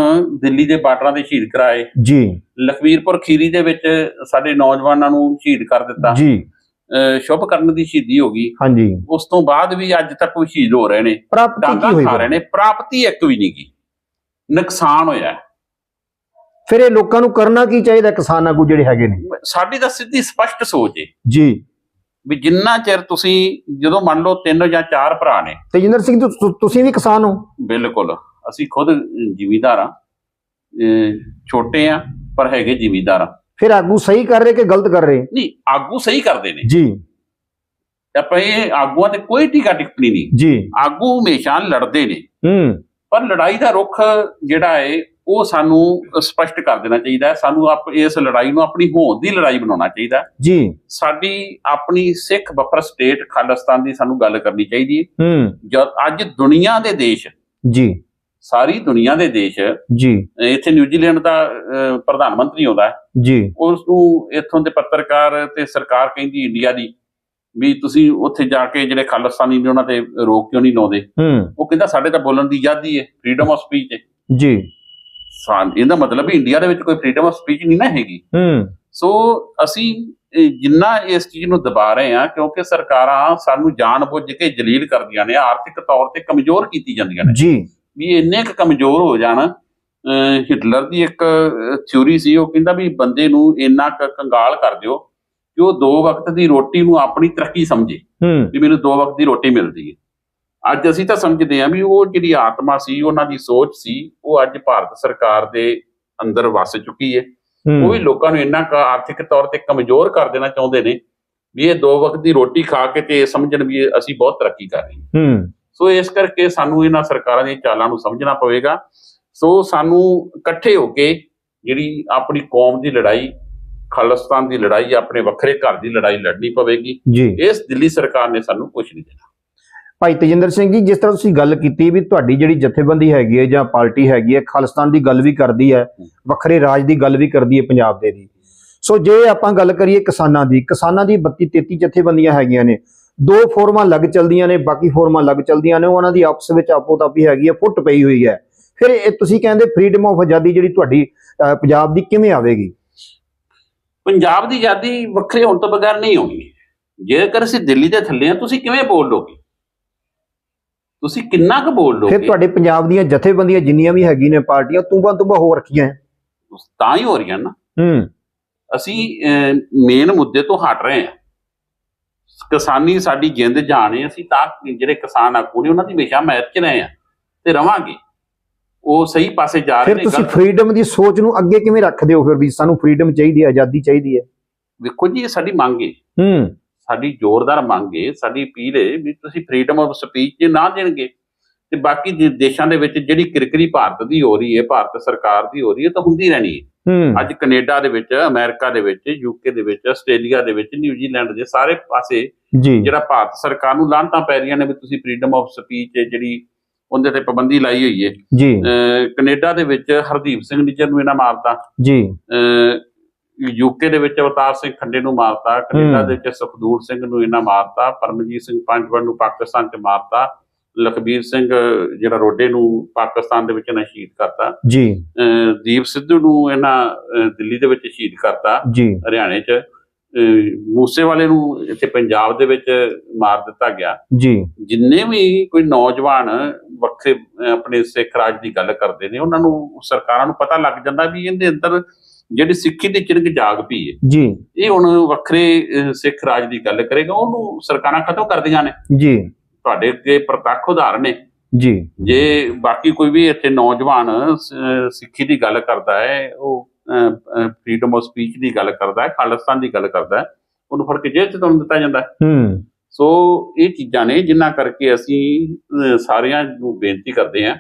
ਦਿੱਲੀ ਦੇ ਬਾਰਡਰਾਂ ਦੇ ਸ਼ਹੀਦ ਕਰਾਏ। ਜੀ। ਲਖਵੀਰਪੁਰ ਖੀਰੀ ਦੇ ਵਿੱਚ ਸਾਡੇ ਨੌਜਵਾਨਾਂ ਨੂੰ ਸ਼ਹੀਦ ਕਰ ਦਿੱਤਾ। ਜੀ। ਅਹ ਸ਼ੁਭਕਰਨ ਦੀ ਸ਼ਹੀਦੀ ਹੋ ਗਈ। ਹਾਂਜੀ। ਉਸ ਤੋਂ ਬਾਅਦ ਵੀ ਅੱਜ ਤੱਕ ਉਹ ਸ਼ਹੀਦ ਹੋ ਰਹੇ ਨੇ। ਪ੍ਰਾਪਤੀ ਕੀ ਹੋਈ ਰਹੇ ਨੇ। ਪ੍ਰਾਪਤੀ ਇੱਕ ਵੀ ਨਹੀਂ ਗੀ ਨੁਕਸਾਨ ਹੋਇਆ। ਫਿਰ ਇਹ ਲੋਕਾਂ ਨੂੰ ਕਰਨਾ ਕੀ ਚਾਹੀਦਾ ਕਿਸਾਨ ਆਗੂ ਜਿਹੜੇ ਹੈਗੇ ਨੇ? ਸਾਡੀ ਤਾਂ ਸਿੱਧੀ ਸਪਸ਼ਟ ਸੋਚ ਹੈ ਜੀ। ਵੀ ਜਿੰਨਾ ਚਿਰ ਤੁਸੀਂ ਜਦੋਂ ਮੰਨ ਲਓ ਤਿੰਨ ਜਾਂ ਚਾਰ ਭਰਾ ਨੇ। ਤੇਜਿੰਦਰ ਸਿੰਘ ਤੁਸੀਂ ਵੀ ਕਿਸਾਨ ਹੋ? ਬਿਲਕੁਲ। ਅਸੀਂ ਖੁਦ ਜ਼ਿਮੀਦਾਰ ਆ। ਛੋਟੇ ਆ ਪਰ ਹੈਗੇ ਜ਼ਿਮੀਦਾਰ ਆ। ਫਿਰ ਆਗੂ ਸਹੀ ਕਰ ਰਹੇ ਕਿ ਗਲਤ ਕਰ ਰਹੇ? ਨਹੀਂ ਆਗੂ ਸਹੀ ਕਰਦੇ ਨੇ। ਜੀ। ਆਪਾਂ ਇਹ ਆਗੂਆਂ ਤੇ ਕੋਈ ਟੀਕਾ ਟਿੱਪਣੀ ਨਹੀਂ। ਜੀ। ਆਗੂ ਹਮੇਸ਼ਾ ਲੜਦੇ ਨੇ। ਹੂੰ। ਪਰ ਲੜਾਈ ਦਾ ਰੁਖ ਜਿਹੜਾ ਹੈ ਉਹ ਸਾਨੂੰ ਸਪਸ਼ਟ ਕਰ ਦੇਣਾ ਚਾਹੀਦਾ ਹੈ। ਸਾਨੂੰ ਆਪ ਇਸ ਲੜਾਈ ਨੂੰ ਆਪਣੀ ਹੋਂਦ ਦੀ ਲੜਾਈ ਬਣਾਉਣਾ ਚਾਹੀਦਾ ਹੈ। ਜੀ। ਸਾਡੀ ਆਪਣੀ ਸਿੱਖ ਬਫਰ ਸਟੇਟ ਖਾਲਿਸਤਾਨ ਦੀ ਸਾਨੂੰ ਗੱਲ ਕਰਨੀ ਚਾਹੀਦੀ ਹੈ। ਹੂੰ। ਜਦ ਅੱਜ ਦੁਨੀਆ ਦੇ ਦੇਸ਼ ਜੀ। ਸਾਰੀ ਦੁਨੀਆ ਦੇ ਦੇਸ਼ ਜੀ। ਇੱਥੇ ਨਿਊਜ਼ੀਲੈਂਡ ਦਾ ਅਹ, ਪ੍ਰਧਾਨ ਮੰਤਰੀ ਆਉਂਦਾ ਹੈ। ਜੀ। ਉਸ ਨੂੰ ਇੱਥੋਂ ਦੇ ਪੱਤਰਕਾਰ ਤੇ ਸਰਕਾਰ ਕਹਿੰਦੀ ਇੰਡੀਆ ਦੀ ਵੀ ਤੁਸੀਂ ਉੱਥੇ ਜਾ ਕੇ ਜਿਹੜੇ ਖਾਲਿਸਤਾਨੀ ਨੇ ਉਹਨਾਂ ਤੇ ਰੋਕ ਕਿਉਂ ਨਹੀਂ ਲਾਉਂਦੇ? ਹੂੰ। ਉਹ ਕਹਿੰਦਾ ਸਾਡੇ ਤਾਂ ਬੋਲਣ ਦੀ ਆਜ਼ਾਦੀ ਹੈ ਫ੍ਰੀडम ਆਫ ਸਪੀਚ ਹੈ। ਜੀ। ਇਹਦਾ ਮਤਲਬ ਵੀ ਇੰਡੀਆ ਦੇ ਵਿੱਚ ਕੋਈ ਫ੍ਰੀडम ਆਫ ਸਪੀਚ ਨਹੀਂ ਨਾ ਹੈਗੀ। ਹੂੰ। ਸੋ ਅਸੀਂ ਜਿੰਨਾ ਇਸ ਚੀਜ਼ ਨੂੰ ਦਬਾ ਰਹੇ ਹਾਂ ਕਿਉਂਕਿ ਸਰਕਾਰਾਂ ਸਾਨੂੰ ਜਾਣਬੁੱਝ ਕੇ ਜਲੀਲ ਕਰਦੀਆਂ ਨੇ ਆਰਥਿਕ ਤੌਰ ਤੇ ਕਮਜ਼ੋਰ ਕੀਤੀ ਜਾਂਦੀਆਂ ਨੇ। ਜੀ। ਵੀ ਇੰਨੇ ਕੁ ਕਮਜ਼ੋਰ ਹੋ ਜਾਣ ਹਿਟਲਰ ਦੀ ਇੱਕ ਥਿਊਰੀ ਸੀ ਉਹ ਕਹਿੰਦਾ ਵੀ ਬੰਦੇ ਨੂੰ ਇੰਨਾ ਕੁ ਕੰਗਾਲ ਕਰ ਦਿਓ ਕਿ ਉਹ ਦੋ ਵਕਤ ਦੀ ਰੋਟੀ ਨੂੰ ਆਪਣੀ ਤਰੱਕੀ ਸਮਝੇ। ਵੀ ਮੈਨੂੰ ਦੋ ਵਕਤ ਦੀ ਰੋਟੀ ਮਿਲਦੀ ਹੈ। ਅੱਜ ਅਸੀਂ ਤਾਂ ਸਮਝਦੇ ਹਾਂ ਵੀ ਉਹ ਜਿਹੜੀ ਆਤਮਾ ਸੀ ਉਹਨਾਂ ਦੀ ਸੋਚ ਸੀ ਉਹ ਅੱਜ ਭਾਰਤ ਸਰਕਾਰ ਦੇ ਅੰਦਰ ਵਸ ਚੁੱਕੀ ਹੈ। ਉਹ ਵੀ ਲੋਕਾਂ ਨੂੰ ਇੰਨਾ ਕੁ ਆਰਥਿਕ ਤੌਰ ਤੇ ਕਮਜ਼ੋਰ ਕਰ ਦੇਣਾ ਚਾਹੁੰਦੇ ਨੇ ਵੀ ਇਹ ਦੋ ਵਕਤ ਦੀ ਰੋਟੀ ਖਾ ਕੇ ਤੇ ਇਹ ਸਮਝਣ ਵੀ ਅਸੀਂ ਬਹੁਤ ਤਰੱਕੀ ਕਰ ਰਹੇ ਹਾਂ। ਸੋ ਇਸ ਕਰਕੇ ਸਾਨੂੰ ਇਹਨਾਂ ਸਰਕਾਰਾਂ ਦੀਆਂ ਚਾਲਾਂ ਨੂੰ ਸਮਝਣਾ ਪਵੇਗਾ। ਸੋ ਸਾਨੂੰ ਇਕੱਠੇ ਹੋ ਕੇ ਜਿਹੜੀ ਆਪਣੀ ਕੌਮ ਦੀ ਲੜਾਈ ਖਾਲਿਸਤਾਨ ਦੀ ਲੜਾਈ ਆਪਣੇ ਵੱਖਰੇ ਘਰ ਦੀ ਲੜਾਈ ਲੜਨੀ ਪਵੇਗੀ। ਇਸ ਦਿੱਲੀ ਸਰਕਾਰ ਨੇ ਸਾਨੂੰ ਕੁਝ ਨਹੀਂ ਦੇਣਾ। ਭਾਈ ਤੇਜਿੰਦਰ ਸਿੰਘ ਜੀ, ਜਿਸ ਤਰ੍ਹਾਂ ਤੁਸੀਂ ਗੱਲ ਕੀਤੀ ਵੀ ਤੁਹਾਡੀ ਜਿਹੜੀ ਜਥੇਬੰਦੀ ਹੈਗੀ ਹੈ ਜਾਂ ਪਾਰਟੀ ਹੈਗੀ ਹੈ, ਖਾਲਿਸਤਾਨ ਦੀ ਗੱਲ ਵੀ ਕਰਦੀ ਹੈ, ਵੱਖਰੇ ਰਾਜ ਦੀ ਗੱਲ ਵੀ ਕਰਦੀ ਹੈ ਪੰਜਾਬ ਦੇ ਦੀ। ਸੋ ਜੇ ਆਪਾਂ ਗੱਲ ਕਰੀਏ ਕਿਸਾਨਾਂ ਦੀ ਕਿਸਾਨਾਂ ਦੀ 32 33 ਜਥੇਬੰਦੀਆਂ ਹੈਗੀਆਂ ਨੇ। ਦੋ ਫੋਰਮਾਂ ਲੱਗ ਚਲਦੀਆਂ ਨੇ, ਬਾਕੀ ਫੋਰਮਾਂ ਲੱਗ ਚਲਦੀਆਂ ਨੇ, ਉਹਨਾਂ ਦੀ ਆਪਸ ਵਿੱਚ ਆਪੋ ਤਾਪੀ ਹੈਗੀ ਹੈ, ਫੁੱਟ ਪਈ ਹੋਈ ਹੈ। ਫਿਰ ਇਹ ਤੁਸੀਂ ਕਹਿੰਦੇ ਫਰੀडम ਆਫ ਆਜ਼ਾਦੀ ਜਿਹੜੀ ਤੁਹਾਡੀ ਪੰਜਾਬ ਦੀ ਕਿਵੇਂ ਆਵੇਗੀ? ਪੰਜਾਬ ਦੀ ਆਜ਼ਾਦੀ ਵੱਖਰੇ ਹੋਣ ਤੋਂ ਬਗੈਰ ਨਹੀਂ ਹੋਣੀ। ਜੇਕਰ ਅਸੀਂ ਦਿੱਲੀ ਦੇ ਥੱਲੇ ਆ ਤੁਸੀਂ ਕਿਵੇਂ ਬੋਲ ਲੋਗੇ? ਤੁਸੀਂ ਕਿੰਨਾ ਕੁ ਬੋਲ ਲੋਗੇ? ਫਿਰ ਤੁਹਾਡੇ ਪੰਜਾਬ ਦੀਆਂ ਜਥੇਬੰਦੀਆਂ ਜਿੰਨੀਆਂ ਵੀ ਹੈਗੀਆਂ ਨੇ ਪਾਰਟੀਆਂ ਤੂੰਬਾਂ ਤੂੰਬਾਂ ਹੋ ਰੱਖੀਆਂ ਤਾਂ ਹੀ ਹੋ ਰਹੀਆਂ ਨਾ। ਹੂੰ। ਅਸੀਂ ਮੇਨ ਮੁੱਦੇ ਤੋਂ ਹਟ ਰਹੇ ਹਾਂ। ਕਿਸਾਨੀ ਸਾਡੀ ਜਿੰਦ ਜਾਣੇ ਅਸੀਂ ਤਾਂ ਜਿਹੜੇ ਕਿਸਾਨ ਆਗੂ ਨੇ ਉਹਨਾਂ ਦੀ ਵਿਸ਼ਾ ਮਹਿਰ ਚ ਰਹੇ ਆ ਤੇ ਰਵਾਂਗੇ। ਉਹ ਸਹੀ ਪਾਸੇ ਜਾ ਰਹੇ ਨੇ ਫਿਰ ਤੁਸੀਂ ਫਰੀडम ਦੀ ਸੋਚ ਨੂੰ ਅੱਗੇ ਕਿਵੇਂ ਰੱਖਦੇ ਹੋ? ਫਿਰ ਵੀ ਸਾਨੂੰ ਫਰੀडम ਚਾਹੀਦੀ ਹੈ ਆਜ਼ਾਦੀ ਚਾਹੀਦੀ ਹੈ। ਵੇਖੋ ਜੀ ਇਹ ਸਾਡੀ ਮੰਗ ਹੈ। ਹੂੰ। ਸਾਡੀ ਜ਼ੋਰਦਾਰ ਮੰਗ ਏ ਸਾਡੀ ਅਪੀਲ ਹੈ ਵੀ ਤੁਸੀਂ ਫਰੀडम ਆਫ ਸਪੀਚ ਨਾ ਦੇਣਗੇ ਤੇ ਬਾਕੀ ਦੇਸ਼ਾਂ ਦੇ ਵਿੱਚ ਜਿਹੜੀ ਕਿਰਕਰੀ ਭਾਰਤ ਦੀ ਹੋ ਰਹੀ ਹੈ ਭਾਰਤ ਸਰਕਾਰ ਦੀ ਹੋ ਰਹੀ ਹੈ ਤਾਂ ਹੁੰਦੀ ਰਹਿਣੀ ਹੈ। ਅੱਜ ਕੈਨੇਡਾ ਦੇ ਵਿੱਚ ਅਮਰੀਕਾ ਦੇ ਵਿੱਚ ਯੂਕੇ ਦੇ ਵਿੱਚ ਆਸਟ੍ਰੇਲੀਆ ਦੇ ਵਿੱਚ ਨਿਊਜ਼ੀਲੈਂਡ ਦੇ ਸਾਰੇ ਪਾਸੇ ਜਿਹੜਾ ਭਾਰਤ ਸਰਕਾਰ ਨੂੰ ਲਾਂਤਾਂ ਪੈ ਰਹੀਆਂ ਨੇ ਵੀ ਤੁਸੀਂ ਫਰੀडम ਆਫ ਸਪੀਚ ਜਿਹੜੀ ਉਹਦੇ ਤੇ ਪਾਬੰਦੀ ਲਾਈ ਹੋਈ ਏ। ਜੀ। ਕੈਨੇਡਾ ਦੇ ਵਿੱਚ ਹਰਦੀਪ ਸਿੰਘ ਨਿੱਜਰ ਨੂੰ ਇਹਨਾਂ ਮਾਰਤਾ। ਜੀ। ਯੂਕੇ ਦੇ ਵਿੱਚ ਅਵਤਾਰ ਸਿੰਘ ਖੰਡੇ ਨੂੰ ਮਾਰਤਾ ਕੈਨੇਡਾ। ਦੇ ਵਿੱਚ ਸੁਖਦੂਰ ਸਿੰਘ ਨੂੰ ਇਹਨਾਂ ਮਾਰਤਾ ਪਰਮਜੀਤ ਸਿੰਘ ਪੰਜਵੜ ਨੂੰ ਪਾਕਿਸਤਾਨ 'ਚ ਮਾਰਤਾ ਲਖਬੀਰ ਸਿੰਘ ਜਿਹੜਾ ਰੋਡੇ ਨੂੰ ਪਾਕਿਸਤਾਨ ਦੇ ਵਿੱਚ ਇਹਨਾਂ ਸ਼ਹੀਦ ਕਰਤਾ। ਜੀ। ਦੀਪ ਸਿੱਧੂ ਨੂੰ ਇਹਨਾਂ ਦਿੱਲੀ ਦੇ ਵਿੱਚ ਸ਼ਹੀਦ ਕਰਤਾ ਹਰਿਆਣੇ 'ਚ। ਅਹ ਮੂਸੇਵਾਲੇ ਨੂੰ ਇੱਥੇ ਪੰਜਾਬ ਦੇ ਵਿੱਚ ਮਾਰ ਦਿੱਤਾ ਗਿਆ। ਜੀ। ਜਿੰਨੇ ਵੀ ਕੋਈ ਨੌਜਵਾਨ ਵੱਖਰੇ ਆਪਣੇ ਸਿੱਖ ਰਾਜ ਦੀ ਗੱਲ ਕਰਦੇ ਨੇ ਉਹਨਾਂ ਨੂੰ ਸਰਕਾਰਾਂ ਨੂੰ ਪਤਾ ਲੱਗ ਜਾਂਦਾ ਵੀ ਇਹਦੇ ਅੰਦਰ ਜਿਹੜੀ ਸਿੱਖੀ ਦੀ ਚਿਰਗ ਜਾਗ ਪਈ ਹੈ ਜੀ। ਇਹ ਹੁਣ ਵੱਖਰੇ ਸਿੱਖ ਰਾਜ ਦੀ ਗੱਲ ਕਰੇਗਾ ਉਹਨੂੰ ਸਰਕਾਰਾਂ ਖਤਮ ਕਰਦੀਆਂ ਨੇ। ਜੀ। ਤੁਹਾਡੇ ਅੱਗੇ ਪ੍ਰਤੱਖ ਉਦਾਹਰਣ ਨੇ। ਜੀ। ਜੇ ਬਾਕੀ ਕੋਈ ਵੀ ਇੱਥੇ ਨੌਜਵਾਨ ਸਿੱਖੀ ਦੀ ਗੱਲ ਕਰਦਾ ਹੈ ਉਹ ਫਰੀडम ਆਫ ਸਪੀਚ ਦੀ ਗੱਲ ਕਰਦਾ ਹੈ ਖਾਲਿਸਤਾਨ ਦੀ ਗੱਲ ਕਰਦਾ ਹੈ ਉਹਨੂੰ ਫੜ ਕੇ ਜੇਲ੍ਹ 'ਚ ਤੁਹਾਨੂੰ ਦਿੱਤਾ ਜਾਂਦਾ ਹੈ। ਸੋ ਇਹ ਚੀਜ਼ਾਂ ਨੇ ਜਿਨ੍ਹਾਂ ਕਰਕੇ ਅਸੀਂ ਸਾਰਿਆਂ ਨੂੰ ਬੇਨਤੀ ਕਰਦੇ ਹਾਂ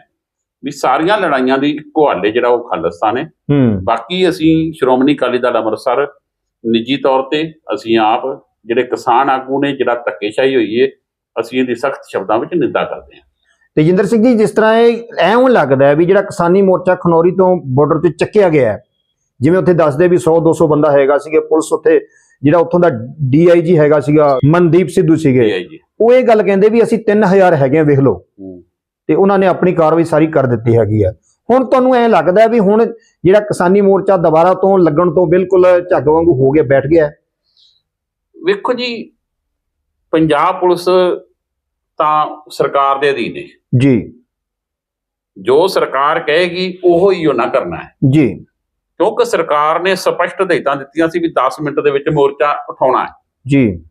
ਵੀ ਸਾਰੀਆਂ ਲੜਾਈਆਂ ਦੀ ਇੱਕੋ ਹੱਲ ਜਿਹੜਾ ਉਹ ਖਾਲਿਸਤਾਨ ਹੈ। ਹੂੰ। ਬਾਕੀ ਅਸੀਂ ਸ਼੍ਰੋਮਣੀ ਅਕਾਲੀ ਦਲ ਅੰਮ੍ਰਿਤਸਰ ਨਿੱਜੀ ਤੌਰ ਤੇ ਅਸੀਂ ਆਪ ਜਿਹੜੇ ਕਿਸਾਨ ਆਗੂ ਨੇ ਜਿਹੜਾ ਧੱਕੇਸ਼ਾਹੀ ਹੋਈ ਹੈ ਅਸੀਂ ਇਹਦੀ ਸਖਤ ਸ਼ਬਦਾਂ ਵਿੱਚ ਨਿੰਦਾ ਕਰਦੇ ਹਾਂ। ਤੇਜਿੰਦਰ ਸਿੰਘ ਜੀ ਜਿਸ ਤਰ੍ਹਾਂ ਇਹ ਐਵੇਂ ਲੱਗਦਾ ਹੈ ਵੀ ਜਿਹੜਾ ਕਿਸਾਨੀ ਮੋਰਚਾ ਖਨੌਰੀ ਤੋਂ ਬਾਰਡਰ ਤੇ ਚੱਕਿਆ ਗਿਆ ਹੈ ਜਿਵੇਂ ਉੱਥੇ ਦੱਸਦੇ ਵੀ 100 200 ਬੰਦਾ ਹੈਗਾ ਸੀਗਾ ਪੁਲਿਸ ਉੱਥੇ ਜਿਹੜਾ ਉੱਥੋਂ ਦਾ ਡੀਆਈਜੀ ਹੈਗਾ ਸੀਗਾ ਮਨਦੀਪ ਸਿੱਧੂ ਸੀਗੇ। ਉਹ ਇਹ ਗੱਲ ਕਹਿੰਦੇ ਵੀ ਅਸੀਂ 3000 ਹੈਗੇ ਆ ਵੇਖ ਲਓ। ਤੇ ਉਹਨਾਂ ਨੇ ਆਪਣੀ ਕਾਰਵਾਈ ਸਾਰੀ ਕਰ ਦਿੱਤੀ ਹੈਗੀ ਆ। ਹੁਣ ਤੁਹਾਨੂੰ ਐ ਲੱਗਦਾ ਵੀ ਹੁਣ ਜਿਹੜਾ ਕਿਸਾਨੀ ਮੋਰਚਾ ਦੁਬਾਰਾ ਤੋਂ ਲੱਗਣ ਤੋਂ ਬਿਲਕੁਲ ਝੱਗ ਵਾਂਗੂ ਹੋ ਗਿਆ ਬੈਠ ਗਿਆ? ਵੇਖੋ ਜੀ ਪੰਜਾਬ ਪੁਲਿਸ ਤਾਂ ਸਰਕਾਰ ਦੇ ਅਧੀਨ ਹੈ। ਜੀ। ਜੋ ਸਰਕਾਰ ਕਹੇਗੀ ਉਹੋ ਹੀ ਉਹਨਾਂ ਕਰਨਾ ਹੈ। ਜੀ। ਕਿਉਂਕਿ ਸਰਕਾਰ ਨੇ ਸਪਸ਼ਟ ਹਦਾਇਤਾਂ ਦਿੱਤੀਆਂ ਸੀ ਵੀ 10 ਮਿੰਟ ਦੇ ਵਿੱਚ ਮੋਰਚਾ ਉਠਾਉਣਾ ਹੈ। ਜੀ।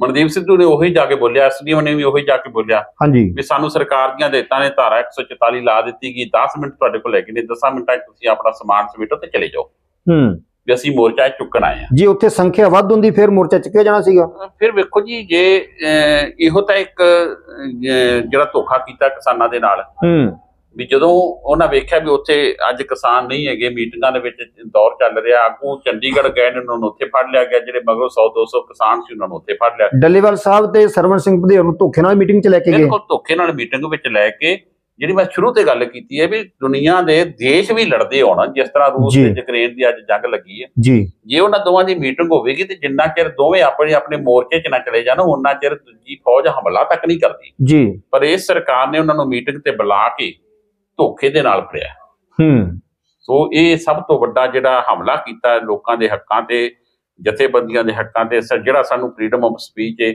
ਮਨਦੀਪ ਸਿੱਧੂ ਨੇ ਉਹੀ ਜਾ ਕੇ ਬੋਲਿਆ ਐਸਡੀਓ ਨੇ ਵੀ ਉਹੀ ਜਾ ਕੇ ਬੋਲਿਆ ਹਾਂਜੀ। ਵੀ ਸਾਨੂੰ ਸਰਕਾਰ ਦੀਆਂ ਹਦਾਇਤਾਂ ਨੇ ਧਾਰਾ 144 ਲਾ ਦਿੱਤੀ ਕਿ 10 ਮਿੰਟ ਤੁਹਾਡੇ ਕੋਲ ਹੈਗੇ ਨੇ 10 ਮਿੰਟਾਂ 'ਚ ਤੁਸੀਂ ਆਪਣਾ ਸਮਾਨ ਸਮੇਟੋ ਤੇ ਚਲੇ ਜਾਓ। ਹੂੰ। ਵੀ ਅਸੀਂ ਮੋਰਚਾ ਚੁੱਕਣ ਆਏ ਹਾਂ। ਜੇ ਉੱਥੇ ਸੰਖਿਆ ਵੱਧ ਹੁੰਦੀ ਫਿਰ ਮੋਰਚਾ ਚੱਕਿਆ ਜਾਣਾ ਸੀਗਾ। ਫਿਰ ਵੇਖੋ ਜੀ ਜੇ ਇਹੋ ਤਾਂ ਇੱਕ ਜਿਹੜਾ ਧੋਖਾ ਕੀਤਾ ਕਿਸਾਨਾਂ ਦੇ ਨਾਲ। ਹੂੰ। ਵੀ ਜਦੋਂ ਉਹਨਾਂ ਵੇਖਿਆ ਵੀ ਉੱਥੇ ਅੱਜ ਕਿਸਾਨ ਨਹੀਂ ਹੈਗੇ ਮੀਟਿੰਗਾਂ ਦੇ ਵਿੱਚ ਦੌਰ ਚੱਲ ਰਿਹਾ ਆਗੂ ਚੰਡੀਗੜ੍ਹ ਗਏ ਨੇ ਉਹਨਾਂ ਨੂੰ ਉੱਥੇ ਫੜ ਲਿਆ ਗਿਆ ਜਿਹੜੇ ਮਗਰੋਂ 100 200 ਕਿਸਾਨ ਸੀ ਉਹਨਾਂ ਨੂੰ ਉੱਥੇ ਫੜ ਲਿਆ। ਡੱਲੇਵਾਲ ਸਾਹਿਬ ਤੇ ਸਰਵਣ ਸਿੰਘ ਭਦੇਰ ਨੂੰ ਧੋਖੇ ਨਾਲ ਮੀਟਿੰਗ 'ਚ ਲੈ ਕੇ ਗਏ। ਬਿਲਕੁਲ ਧੋਖੇ ਨਾਲ ਮੀਟਿੰਗ ਵਿੱਚ ਲੈ ਕੇ ਜਿਹੜੀ ਮੈਂ ਸ਼ੁਰੂ ਤੇ ਗੱਲ ਕੀਤੀ ਹੈ ਵੀ ਦੁਨੀਆ ਦੇ ਦੇਸ਼ ਵੀ ਲੜਦੇ ਹੋਣ ਜਿਸ ਤਰ੍ਹਾਂ ਰੂਸ। ਤੇ ਯੂਕਰੇਨ ਦੀ ਅੱਜ ਜੰਗ ਲੱਗੀ ਹੈ। ਜੀ। ਜੇ ਉਹਨਾਂ ਦੋਵਾਂ ਦੀ ਮੀਟਿੰਗ ਹੋਵੇਗੀ ਤੇ ਜਿੰਨਾ ਚਿਰ ਦੋਵੇਂ ਆਪਣੇ ਆਪਣੇ ਮੋਰਚੇ 'ਚ ਨਾ ਚਲੇ ਜਾਣ ਉਹਨਾਂ ਚਿਰ ਦੂਜੀ ਫੌਜ ਹਮਲਾ ਤੱਕ ਨਹੀਂ ਕਰਦੀ। ਜੀ। ਪਰ ਇਸ ਸਰਕਾਰ ਨੇ ਉਹਨਾਂ ਨੂੰ ਮੀਟਿੰਗ ਤੇ ਬੁਲਾ ਕੇ ਧੋਖੇ ਦੇ ਨਾਲ ਫੜਿਆ ਹੂੰ। ਸੋ ਇਹ ਸਭ ਤੋਂ ਵੱਡਾ ਜਿਹੜਾ ਹਮਲਾ ਕੀਤਾ ਲੋਕਾਂ ਦੇ ਹੱਕਾਂ ਤੇ ਜਥੇਬੰਦੀਆਂ ਦੇ ਹੱਕਾਂ ਤੇ ਸ- ਜਿਹੜਾ ਸਾਨੂੰ ਫਰੀडम ਆਫ ਸਪੀਚ ਹੈ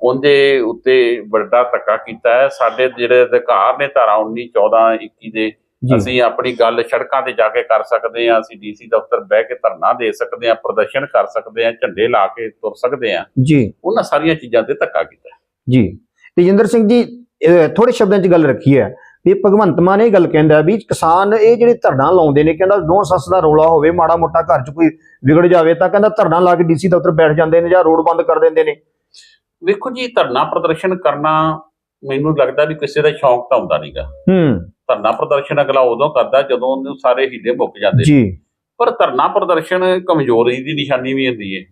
ਉਹਦੇ ਉੱਤੇ ਵੱਡਾ ਧੱਕਾ ਕੀਤਾ ਹੈ। ਸਾਡੇ ਜਿਹੜੇ ਅਧਿਕਾਰ ਨੇ ਧਾਰਾ 19 14 21 ਦੇ ਅਸੀਂ ਆਪਣੀ ਗੱਲ ਸੜਕਾਂ ਤੇ ਜਾ ਕੇ ਕਰ ਸਕਦੇ ਹਾਂ ਅਸੀਂ ਡੀਸੀ ਦਫ਼ਤਰ ਬਹਿ ਕੇ ਧਰਨਾ ਦੇ ਸਕਦੇ ਹਾਂ ਪ੍ਰਦਰਸ਼ਨ ਕਰ ਸਕਦੇ ਹਾਂ ਝੰਡੇ ਲਾ ਕੇ ਤੁਰ ਸਕਦੇ ਹਾਂ। ਜੀ। ਉਹਨਾਂ ਸਾਰੀਆਂ ਚੀਜ਼ਾਂ ਤੇ ਧੱਕਾ ਕੀਤਾ ਜੀ। ਤੇਜਿੰਦਰ ਸਿੰਘ ਜੀ ਥੋੜੇ ਸ਼ਬਦਾਂ 'ਚ ਗੱਲ ਰੱਖੀ ਹੈ। ਵੀ ਭਗਵੰਤ ਮਾਨ ਇਹ ਗੱਲ ਕਹਿੰਦਾ ਵੀ ਕਿਸਾਨ ਇਹ ਜਿਹੜੇ ਧਰਨਾ ਲਾਉਂਦੇ ਨੇ ਕਹਿੰਦਾ ਦੋ ਸੱਸ ਦਾ ਰੋਲਾ ਹੋਵੇ ਮਾੜਾ ਮੋਟਾ ਘਰ 'ਚ ਕੋਈ ਵਿਗੜ ਜਾਵੇ ਤਾਂ ਕਹਿੰਦਾ ਧਰਨਾ ਲਾ ਕੇ ਡੀਸੀ ਦਫ਼ਤਰ ਬੈਠ ਜਾਂਦੇ ਨੇ ਜਾਂ ਰੋਡ ਬੰਦ ਕਰ ਦਿੰਦੇ ਨੇ। ਵੇਖੋ ਜੀ ਧਰਨਾ ਪ੍ਰਦਰਸ਼ਨ ਕਰਨਾ ਮੈਨੂੰ ਲੱਗਦਾ ਵੀ ਕਿਸੇ ਦਾ ਸ਼ੌਂਕ ਤਾਂ ਹੁੰਦਾ ਨਹੀਂਗਾ ਹੂੰ। ਧਰਨਾ ਪ੍ਰਦਰਸ਼ਨ ਅਗਲਾ ਉਦੋਂ ਕਰਦਾ ਜਦੋਂ ਉਹਨੂੰ ਸਾਰੇ ਹੀਲੇ ਮੁੱਕ ਜਾਂਦੇ। ਜੀ। ਪਰ ਧਰਨਾ ਪ੍ਰਦਰਸ਼ਨ ਕਮਜ਼ੋਰੀ ਦੀ ਨਿਸ਼ਾਨੀ ਵੀ ਹੁੰਦੀ ਹੈ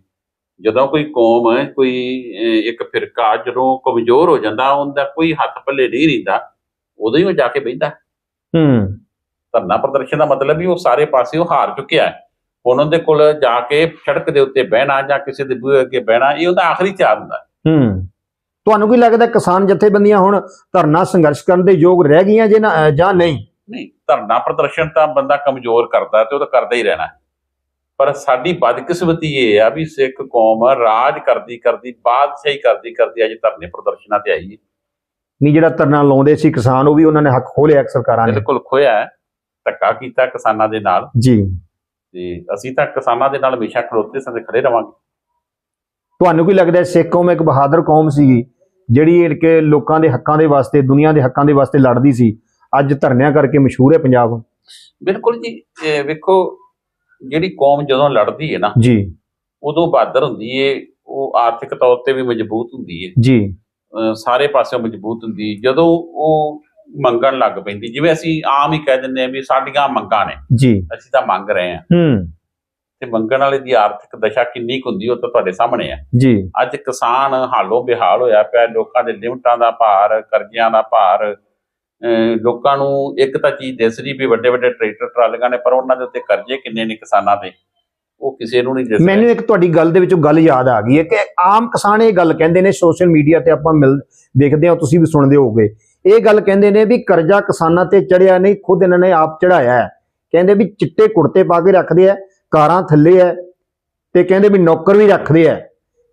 ਜਦੋਂ ਕੋਈ ਕੌਮ ਕੋਈ ਇੱਕ ਫਿਰਕਾ ਜਦੋਂ ਕਮਜ਼ੋਰ ਹੋ ਜਾਂਦਾ ਉਹਦਾ ਕੋਈ ਹੱਥ ਪੱਲੇ ਨਹੀਂ ਰਹਿੰਦਾ। ਉਦੋਂ ਹੀ ਉਹ ਜਾ ਕੇ ਬਹਿੰਦਾ। ਹੂੰ। ਧਰਨਾ ਪ੍ਰਦਰਸ਼ਨ ਦਾ ਮਤਲਬ ਵੀ ਉਹ ਸਾਰੇ ਪਾਸਿਓਂ ਹਾਰ ਚੁੱਕਿਆ ਹੈ। ਹੁਣ ਉਹਦੇ ਕੋਲ ਜਾ ਕੇ ਸੜਕ ਦੇ ਉੱਤੇ ਬਹਿਣਾ ਜਾਂ ਕਿਸੇ ਦੇ ਬੂਹੇ ਅੱਗੇ ਬਹਿਣਾ ਇਹ ਉਹਦਾ ਆਖਰੀ ਚਾਰ ਹੁੰਦਾ। ਹੈ। ਤੁਹਾਨੂੰ ਕੀ ਲੱਗਦਾ ਕਿਸਾਨ ਜਥੇਬੰਦੀਆਂ ਹੁਣ ਧਰਨਾ ਸੰਘਰਸ਼ ਕਰਨ ਦੇ ਯੋਗ ਰਹਿ ਗਈਆਂ ਜੇ ਨਾ- ਜਾਂ ਨਹੀਂ? ਨਹੀਂ ਧਰਨਾ ਪ੍ਰਦਰਸ਼ਨ ਤਾਂ ਬੰਦਾ ਕਮਜ਼ੋਰ ਕਰਦਾ ਤੇ ਉਹ ਤਾਂ ਕਰਦਾ ਹੀ ਰਹਿਣਾ। ਪਰ ਸਾਡੀ ਬਦਕਿਸਮਤੀ ਇਹ ਆ ਵੀ ਸਿੱਖ ਕੌਮ ਰਾਜ ਕਰਦੀ ਕਰਦੀ ਬਾਦਸ਼ਾਹੀ ਕਰਦੀ ਕਰਦੀ ਅੱਜ ਧਰਨੇ ਪ੍ਰਦਰਸ਼ਨਾਂ ਤੇ ਆਈ ਹੈ। ਨਹੀਂ ਜਿਹੜਾ ਧਰਨਾ ਲਾਉਂਦੇ ਸੀ ਕਿਸਾਨ ਉਹ ਵੀ ਉਹਨਾਂ ਨੇ ਹੱਕ ਖੋਲਿਆ ਸਰਕਾਰਾਂ ਨੇ। ਬਿਲਕੁਲ ਖੋਇਆ ਧੱਕਾ ਕੀਤਾ ਕਿਸਾਨਾਂ ਦੇ ਨਾਲ। ਜੀ। ਤੇ ਅਸੀਂ ਤਾਂ ਕਿਸਾਨਾਂ ਦੇ ਨਾਲ ਹਮੇਸ਼ਾ ਖੜੋਤੇ ਸਾਂ ਤੇ ਖੜੇ ਰਵਾਂਗੇ। ਤੁਹਾਨੂੰ ਕੀ ਲੱਗਦਾ ਸਿੱਖ ਕੌਮ ਇੱਕ ਬਹਾਦਰ ਕੌਮ ਸੀਗੀ ਜਿਹੜੀ ਕਿ ਲੋਕਾਂ ਦੇ ਹੱਕਾਂ ਦੇ ਵਾਸਤੇ ਦੁਨੀਆ ਦੇ ਹੱਕਾਂ ਦੇ ਵਾਸਤੇ ਲੜਦੀ ਸੀ? ਅੱਜ ਧਰਨਿਆਂ ਕਰਕੇ ਮਸ਼ਹੂਰ ਹੈ ਪੰਜਾਬ। ਬਿਲਕੁਲ ਜੀ ਵੇਖੋ ਜਿਹੜੀ ਕੌਮ ਜਦੋਂ ਲੜਦੀ ਹੈ ਨਾ ਜੀ। ਉਦੋਂ ਬਹਾਦਰ ਹੁੰਦੀ ਏ ਉਹ ਆਰਥਿਕ ਤੌਰ ਤੇ ਵੀ ਮਜ਼ਬੂਤ ਹੁੰਦੀ ਏ। ਜੀ। ਸਾਰੇ ਪਾਸਿਓਂ ਮਜ਼ਬੂਤ ਹੁੰਦੀ ਜਦੋਂ ਉਹ ਮੰਗਣ ਲੱਗ ਪੈਂਦੀ ਜਿਵੇਂ ਅਸੀਂ ਆਮ ਹੀ ਕਹਿ ਦਿੰਦੇ ਆ ਵੀ ਸਾਡੀਆਂ ਮੰਗਾਂ ਨੇ ਜੀ। ਅਸੀਂ ਤਾਂ ਮੰਗ ਰਹੇ ਹਾਂ। ਹੂੰ। ਤੇ ਮੰਗਣ ਵਾਲੇ ਦੀ ਆਰਥਿਕ ਦਸ਼ਾ ਕਿੰਨੀ ਕੁ ਹੁੰਦੀ ਉਹ ਤਾਂ ਤੁਹਾਡੇ ਸਾਹਮਣੇ ਆ। ਜੀ। ਅੱਜ ਕਿਸਾਨ ਹਾਲੋਂ ਬਿਹਾਲ ਹੋਇਆ ਪਿਆ ਲੋਕਾਂ ਦੇ ਲਿਮਟਾਂ ਦਾ ਭਾਰ ਕਰਜ਼ਿਆਂ ਦਾ ਭਾਰ ਲੋਕਾਂ ਨੂੰ ਇੱਕ ਤਾਂ ਚੀਜ਼ ਦਿਸ ਰਹੀ ਵੀ ਵੱਡੇ ਵੱਡੇ ਟਰੈਕਟਰ ਟਰਾਲੀਆਂ ਨੇ ਪਰ ਉਹਨਾਂ ਦੇ ਉੱਤੇ ਕਰਜ਼ੇ ਕਿੰਨੇ ਨੇ ਕਿਸਾਨਾਂ ਦੇ? ਉਹ ਕਿਸੇ ਨੂੰ ਨਹੀਂ ਦਿਸ ਮੈਨੂੰ ਇੱਕ ਤੁਹਾਡੀ ਗੱਲ ਦੇ ਵਿੱਚੋਂ ਗੱਲ ਯਾਦ ਆ ਗਈ ਹੈ ਕਿ ਆਮ ਕਿਸਾਨ ਇਹ ਗੱਲ ਕਹਿੰਦੇ ਨੇ ਸੋਸ਼ਲ ਮੀਡੀਆ ਤੇ ਆਪਾਂ ਮਿਲ ਦੇਖਦੇ ਹਾਂ, ਤੁਸੀਂ ਵੀ ਸੁਣਦੇ ਹੋਗੇ ਇਹ ਗੱਲ ਕਹਿੰਦੇ ਨੇ ਵੀ ਕਰਜ਼ਾ ਕਿਸਾਨਾਂ ਤੇ ਚੜਿਆ ਨਹੀਂ, ਖੁਦ ਇਹਨਾਂ ਨੇ ਆਪ ਚੜਾਇਆ ਹੈ। ਕਹਿੰਦੇ ਵੀ ਚਿੱਟੇ ਕੁੜਤੇ ਪਾ ਕੇ ਰੱਖਦੇ ਆ ਕਾਰਾਂ ਥੱਲੇ ਹੈ ਤੇ ਕਹਿੰਦੇ ਵੀ ਨੌਕਰ ਵੀ ਰੱਖਦੇ ਆ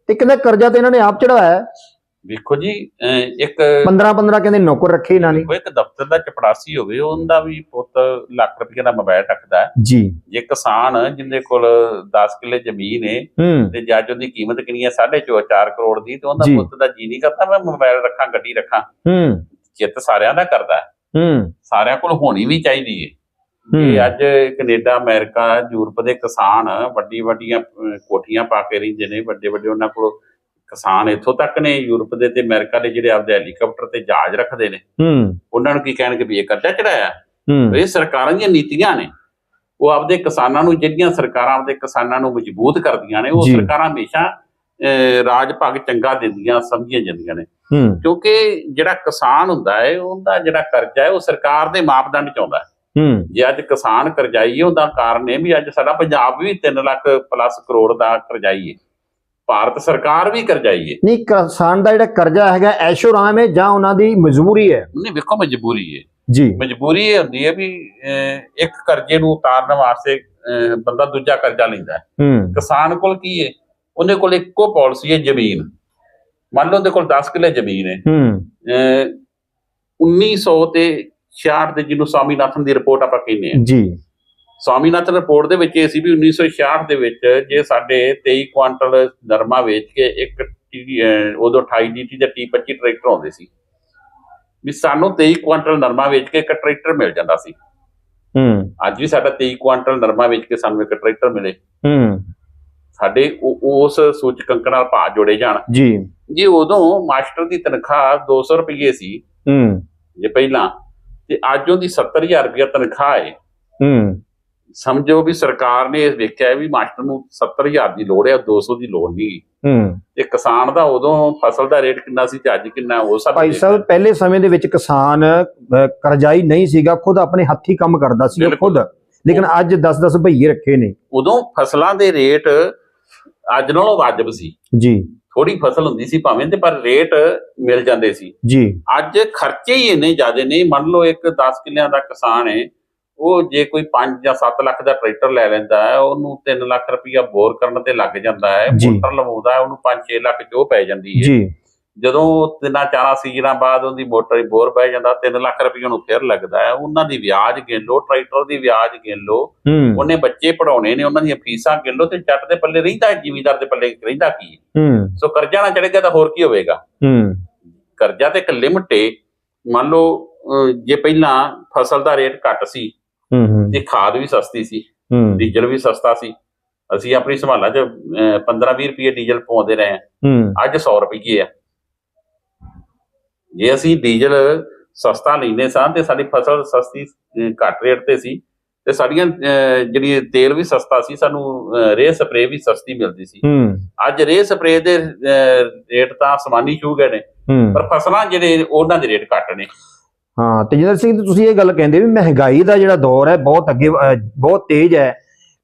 ਤੇ ਕਹਿੰਦਾ ਕਰਜ਼ਾ ਤੇ ਇਹਨਾਂ ਨੇ ਆਪ ਚੜਾਇਆ ਵੇਖੋ ਜੀ ਇੱਕ 15 15 ਕਹਿੰਦੇ ਨੌਕਰ ਰੱਖੇ ਇਹਨਾਂ ਨੇ। ਕੋਈ ਇੱਕ ਦਫ਼ਤਰ ਦਾ ਚਪੜਾਸੀ ਹੋਵੇ ਉਹਦਾ ਵੀ ਪੁੱਤ ਲੱਖ ਰੁਪਏ ਦਾ ਮੋਬਾਈਲ ਰੱਖਦਾ ਜੀ। ਜੇ ਕਿਸਾਨ ਜਿੰਦੇ ਕੋਲ 10 ਕਿੱਲੇ ਜ਼ਮੀਨ ਹੈ। ਤੇ ਜੱਜ ਉਹਦੀ ਕੀਮਤ ਕਿੰਨੀ ਹੈ? 4.5 ਕਰੋੜ ਦੀ ਤੇ ਉਹਦਾ। ਪੁੱਤ ਦਾ ਜੀ ਨਹੀਂ ਕਰਦਾ ਮੈਂ ਮੋਬਾਈਲ ਰੱਖਾਂ ਗੱਡੀ ਰੱਖਾਂ। ਹੂੰ। ਚਿੱਤ ਸਾਰਿਆਂ ਦਾ ਕਰਦਾ ਹੈ। ਸਾਰਿਆਂ ਕੋਲ ਹੋਣੀ ਵੀ ਚਾਹੀਦੀ ਹੈ। ਕਿ ਅੱਜ ਕੈਨੇਡਾ ਅਮਰੀਕਾ ਯੂਰਪ ਦੇ ਕਿਸਾਨ ਵੱਡੀ ਵੱਡੀਆਂ ਕੋਠੀਆਂ ਪਾ ਕੇ ਰਹਿੰਦੇ ਨੇ ਵੱਡੇ ਵੱਡੇ ਉਹਨਾਂ ਕੋਲ ਕਿਸਾਨ ਇੱਥੋਂ ਤੱਕ ਨੇ ਯੂਰਪ ਦੇ ਤੇ ਅਮਰੀਕਾ ਦੇ ਜਿਹੜੇ ਆਪਦੇ ਹੈਲੀਕਾਪਟਰ ਤੇ ਜਹਾਜ਼ ਰੱਖਦੇ ਨੇ ਹੂੰ। ਉਹਨਾਂ ਨੂੰ ਕੀ ਕਹਿਣਗੇ ਵੀ ਇਹ ਕਰਜ਼ਾ ਚੜਾਇਆ? ਹੂੰ। ਇਹ ਸਰਕਾਰਾਂ ਦੀਆਂ ਨੀਤੀਆਂ ਨੇ। ਉਹ ਆਪਦੇ ਕਿਸਾਨਾਂ ਨੂੰ ਜਿਹੜੀਆਂ ਸਰਕਾਰਾਂ ਆਪਦੇ ਕਿਸਾਨਾਂ ਨੂੰ ਮਜ਼ਬੂਤ ਕਰਦੀਆਂ ਨੇ ਉਹ। ਸਰਕਾਰਾਂ ਹਮੇਸ਼ਾ ਰਾਜ ਭਾਗ ਚੰਗਾ ਦਿੰਦੀਆਂ ਸਮਝੀਆਂ ਜਾਂਦੀਆਂ ਨੇ। ਕਿਉਂਕਿ ਜਿਹੜਾ ਕਿਸਾਨ ਹੁੰਦਾ ਹੈ ਉਹਦਾ ਜਿਹੜਾ ਕਰਜ਼ਾ ਹੈ ਉਹ ਸਰਕਾਰ ਦੇ ਮਾਪਦੰਡ ਚ ਆਉਂਦਾ ਹੂੰ। ਜੇ ਅੱਜ ਕਿਸਾਨ ਕਰਜ਼ਾਈ ਹੈ ਉਹਦਾ ਕਾਰਨ ਇਹ ਵੀ ਅੱਜ ਸਾਡਾ ਪੰਜਾਬ ਵੀ 3 ਲੱਖ ਪਲੱਸ ਕਰੋੜ ਦਾ ਕਰਜ਼ਾਈ ਹੈ। ਭਾਰਤ ਸਰਕਾਰ ਵੀ ਕਰਜ਼ਾਈ ਹੈ। ਨਹੀਂ ਕਿਸਾਨ ਦਾ ਜਿਹੜਾ ਕਰਜ਼ਾ ਹੈਗਾ ਐਸ਼ੋ ਆਰਾਮ ਹੈ ਜਾਂ ਉਹਨਾਂ ਦੀ ਮਜਬੂਰੀ ਹੈ? ਨਹੀਂ ਵੇਖੋ ਮਜਬੂਰੀ ਹੈ। ਜੀ। ਮਜਬੂਰੀ ਇਹ ਹੁੰਦੀ ਹੈ ਵੀ ਇੱਕ ਕਰਜ਼ੇ ਨੂੰ ਉਤਾਰਨ ਵਾਸਤੇ ਬੰਦਾ ਦੂਜਾ ਕਰਜ਼ਾ ਲੈਂਦਾ ਹੈ। ਕਿਸਾਨ ਕੋਲ ਕੀ ਹੈ? ਉਹਦੇ ਕੋਲ ਇੱਕੋ ਪਾਲਿਸੀ ਹੈ ਜ਼ਮੀਨ। ਮੰਨ ਲਓ ਉਹਦੇ ਕੋਲ 10 ਕਿੱਲੇ ਜ਼ਮੀਨ ਹੈ। ਹੂੰ। ਅਹ 1900 ਤੇ 66 ਦੇ ਜਿਹਨੂੰ ਸਵਾਮੀਨਾਥਨ ਦੀ ਰਿਪੋਰਟ ਆਪਾਂ ਕਹਿੰਦੇ ਆ ਜੀ। ਸਵਾਮੀਨਾਥਨ ਰਿਪੋਰਟ ਦੇ ਵਿੱਚ ਇਹ ਸੀ ਵੀ 1966 ਦੇ ਵਿੱਚ ਜੇ ਸਾਡੇ 23 ਕੁਆਂਟਲ ਨਰਮਾ ਵੇਚ ਕੇ ਇੱਕ ਉਦੋਂ 28 ਡੀਟੀ ਤੇ T25 ਟਰੈਕਟਰ ਆਉਂਦੇ ਸੀ ਵੀ ਸਾਨੂੰ 23 ਕੁਆਂਟਲ ਨਰਮਾ ਵੇਚ ਕੇ ਇੱਕ ਟਰੈਕਟਰ ਮਿਲ ਜਾਂਦਾ ਸੀ। ਹੂੰ। ਅੱਜ ਵੀ ਸਾਡਾ 23 ਕੁਆਂਟਲ ਨਰਮਾ ਵੇਚ ਕੇ ਸਾਨੂੰ ਇੱਕ ਟਰੈਕਟਰ ਮਿਲੇ। ਹੂੰ। ਸਾਡੇ ਉਸ ਸੂਚਕੰਕ ਨਾਲ ਭਾਅ ਜੋੜੇ ਜਾਣ। ਜੀ। ਜੇ ਉਦੋਂ ਮਾਸਟਰ ਦੀ ਤਨਖਾਹ 200 ਰੁਪਏ ਸੀ ਹੂੰ। ਜੇ ਪਹਿਲਾਂ ਤੇ ਅੱਜ ਉਹਦੀ 70000 ਰੁਪਏ ਤਨਖਾਹ ਹੈ ਹੂੰ। ਸਮਝੋ ਵੀ ਸਰਕਾਰ ਨੇ ਇਹ ਵੇਖਿਆ ਵੀ ਮਾਸਟਰ ਨੂੰ 70000 ਦੀ ਲੋੜ ਹੈ 200 ਦੀ ਲੋੜ ਨਹੀਂ। ਹੂੰ। ਤੇ ਕਿਸਾਨ ਦਾ ਉਦੋਂ ਫਸਲ ਦਾ ਰੇਟ ਕਿੰਨਾ ਸੀ ਤੇ ਅੱਜ ਕਿੰਨਾ ਉਹ ਸਭ ਭਾਈ। ਸਾਹਿਬ ਪਹਿਲੇ ਸਮੇਂ ਦੇ ਵਿੱਚ ਕਿਸਾਨ ਕਰਜ਼ਾਈ ਨਹੀਂ ਸੀਗਾ ਖੁਦ ਆਪਣੇ ਹੱਥੀ ਕੰਮ ਕਰਦਾ ਸੀ। ਖੁਦ। ਲੇਕਿਨ ਅੱਜ 10-10 ਭਈਏ ਰੱਖੇ ਨੇ। ਉਦੋਂ ਫਸਲਾਂ ਦੇ ਰੇਟ ਅੱਜ ਨਾਲੋਂ ਵਾਜਬ ਸੀ। ਜੀ। ਥੋੜੀ ਫਸਲ ਹੁੰਦੀ ਸੀ ਭਾਵੇਂ ਤੇ ਪਰ ਰੇਟ ਮਿਲ ਜਾਂਦੇ ਸੀ। ਜੀ। ਅੱਜ ਖਰਚੇ ਹੀ ਇੰਨੇ ਜ਼ਿਆਦੇ ਨੇ। ਮੰਨ ਲਓ ਇੱਕ 10 ਕਿੱਲਿਆਂ ਦਾ ਕਿਸਾਨ ਹੈ ਉਹ ਜੇ ਕੋਈ 5 ਜਾਂ 7 ਲੱਖ ਦਾ ਟਰੈਕਟਰ ਲੈ ਲੈਂਦਾ ਹੈ ਉਹਨੂੰ 3 ਲੱਖ ਰੁਪਇਆ ਬੋਰ ਕਰਨ ਤੇ ਲੱਗ ਜਾਂਦਾ ਹੈ। ਮੋਟਰ ਲਵਾਉਂਦਾ ਹੈ ਉਹਨੂੰ 5-6 ਲੱਖ ਜੋ ਪੈ ਜਾਂਦੀ ਹੈ। ਜੀ। ਜਦੋਂ ਤਿੰਨਾਂ ਚਾਰਾਂ ਸੀਜ਼ਨਾਂ ਬਾਅਦ ਉਹਦੀ ਮੋਟਰ ਹੀ ਬੋਰ ਬਹਿ ਜਾਂਦਾ 3 ਲੱਖ ਰੁਪਏ ਨੂੰ ਫਿਰ ਲੱਗਦਾ ਹੈ ਉਹਨਾਂ ਦੀ ਵਿਆਜ ਗਿਣ ਲਓ ਟਰੈਕਟਰ ਦੀ ਵਿਆਜ ਗਿਣ ਹੂੰ। ਉਹਨੇ ਬੱਚੇ ਪੜਾਉਣੇ ਨੇ ਉਹਨਾਂ ਦੀਆਂ ਫੀਸਾਂ ਗਿਣ ਲਓ ਤੇ ਜੱਟ ਦੇ ਪੱਲੇ ਰਹਿੰਦਾ ਜ਼ਿਮੀਦਾਰ ਦੇ ਪੱਲੇ ਰਹਿੰਦਾ ਕੀ ਸੋ ਕਰਜ਼ਾ ਨਾ ਚੜੇਗਾ ਤਾਂ ਹੋਰ ਕੀ ਹੋਵੇਗਾ? ਹੂੰ। ਕਰਜ਼ਾ ਤੇ ਇੱਕ ਲਿਮਟ ਏ ਮੰਨ ਲਓ ਜੇ ਪਹਿਲਾਂ ਫਸਲ ਦਾ ਰੇਟ ਘੱਟ ਸੀ ਤੇ ਖਾਦ ਵੀ ਸਸਤੀ ਸੀ ਹੂੰ। ਡੀਜ਼ਲ ਵੀ ਸਸਤਾ ਸੀ। ਅਸੀਂ ਆਪਣੀ ਸੰਭਾਲਾਂ 'ਚ 15-20 ਰੁਪਏ ਡੀਜ਼ਲ ਪਵਾਉਂਦੇ ਰਹੇ ਹਾਂ। ਹੂੰ। ਅੱਜ 100 ਰੁਪਏ ਆ। ਜੇ ਅਸੀਂ ਡੀਜ਼ਲ ਸਸਤਾ ਲੈਂਦੇ ਸਾਂ ਤੇ ਸਾਡੀ ਫਸਲ ਸਸਤੀ ਘੱਟ ਰੇਟ ਤੇ ਸੀ ਤੇ ਸਾਡੀਆਂ ਜਿਹੜੀ ਤੇਲ ਵੀ ਸਸਤਾ ਸੀ ਸਾਨੂੰ ਰੇਹ ਸਪਰੇਅ ਵੀ ਸਸਤੀ ਮਿਲਦੀ ਸੀ। ਅੱਜ ਰੇਹ ਸਪਰੇਅ ਦੇ ਰੇਟ ਤਾਂ ਅਸਮਾਨੀ ਛੂ ਗਏ ਨੇ ਪਰ ਫਸਲਾਂ ਜਿਹੜੇ ਉਹਨਾਂ ਦੇ ਰੇਟ ਘੱਟ ਨੇ। ਹਾਂ ਤੇਜਿੰਦਰ ਸਿੰਘ ਤੁਸੀਂ ਇਹ ਗੱਲ ਕਹਿੰਦੇ ਵੀ ਮਹਿੰਗਾਈ ਦਾ ਜਿਹੜਾ ਦੌਰ ਹੈ ਬਹੁਤ ਅੱਗੇ ਬਹੁਤ ਤੇਜ਼ ਹੈ।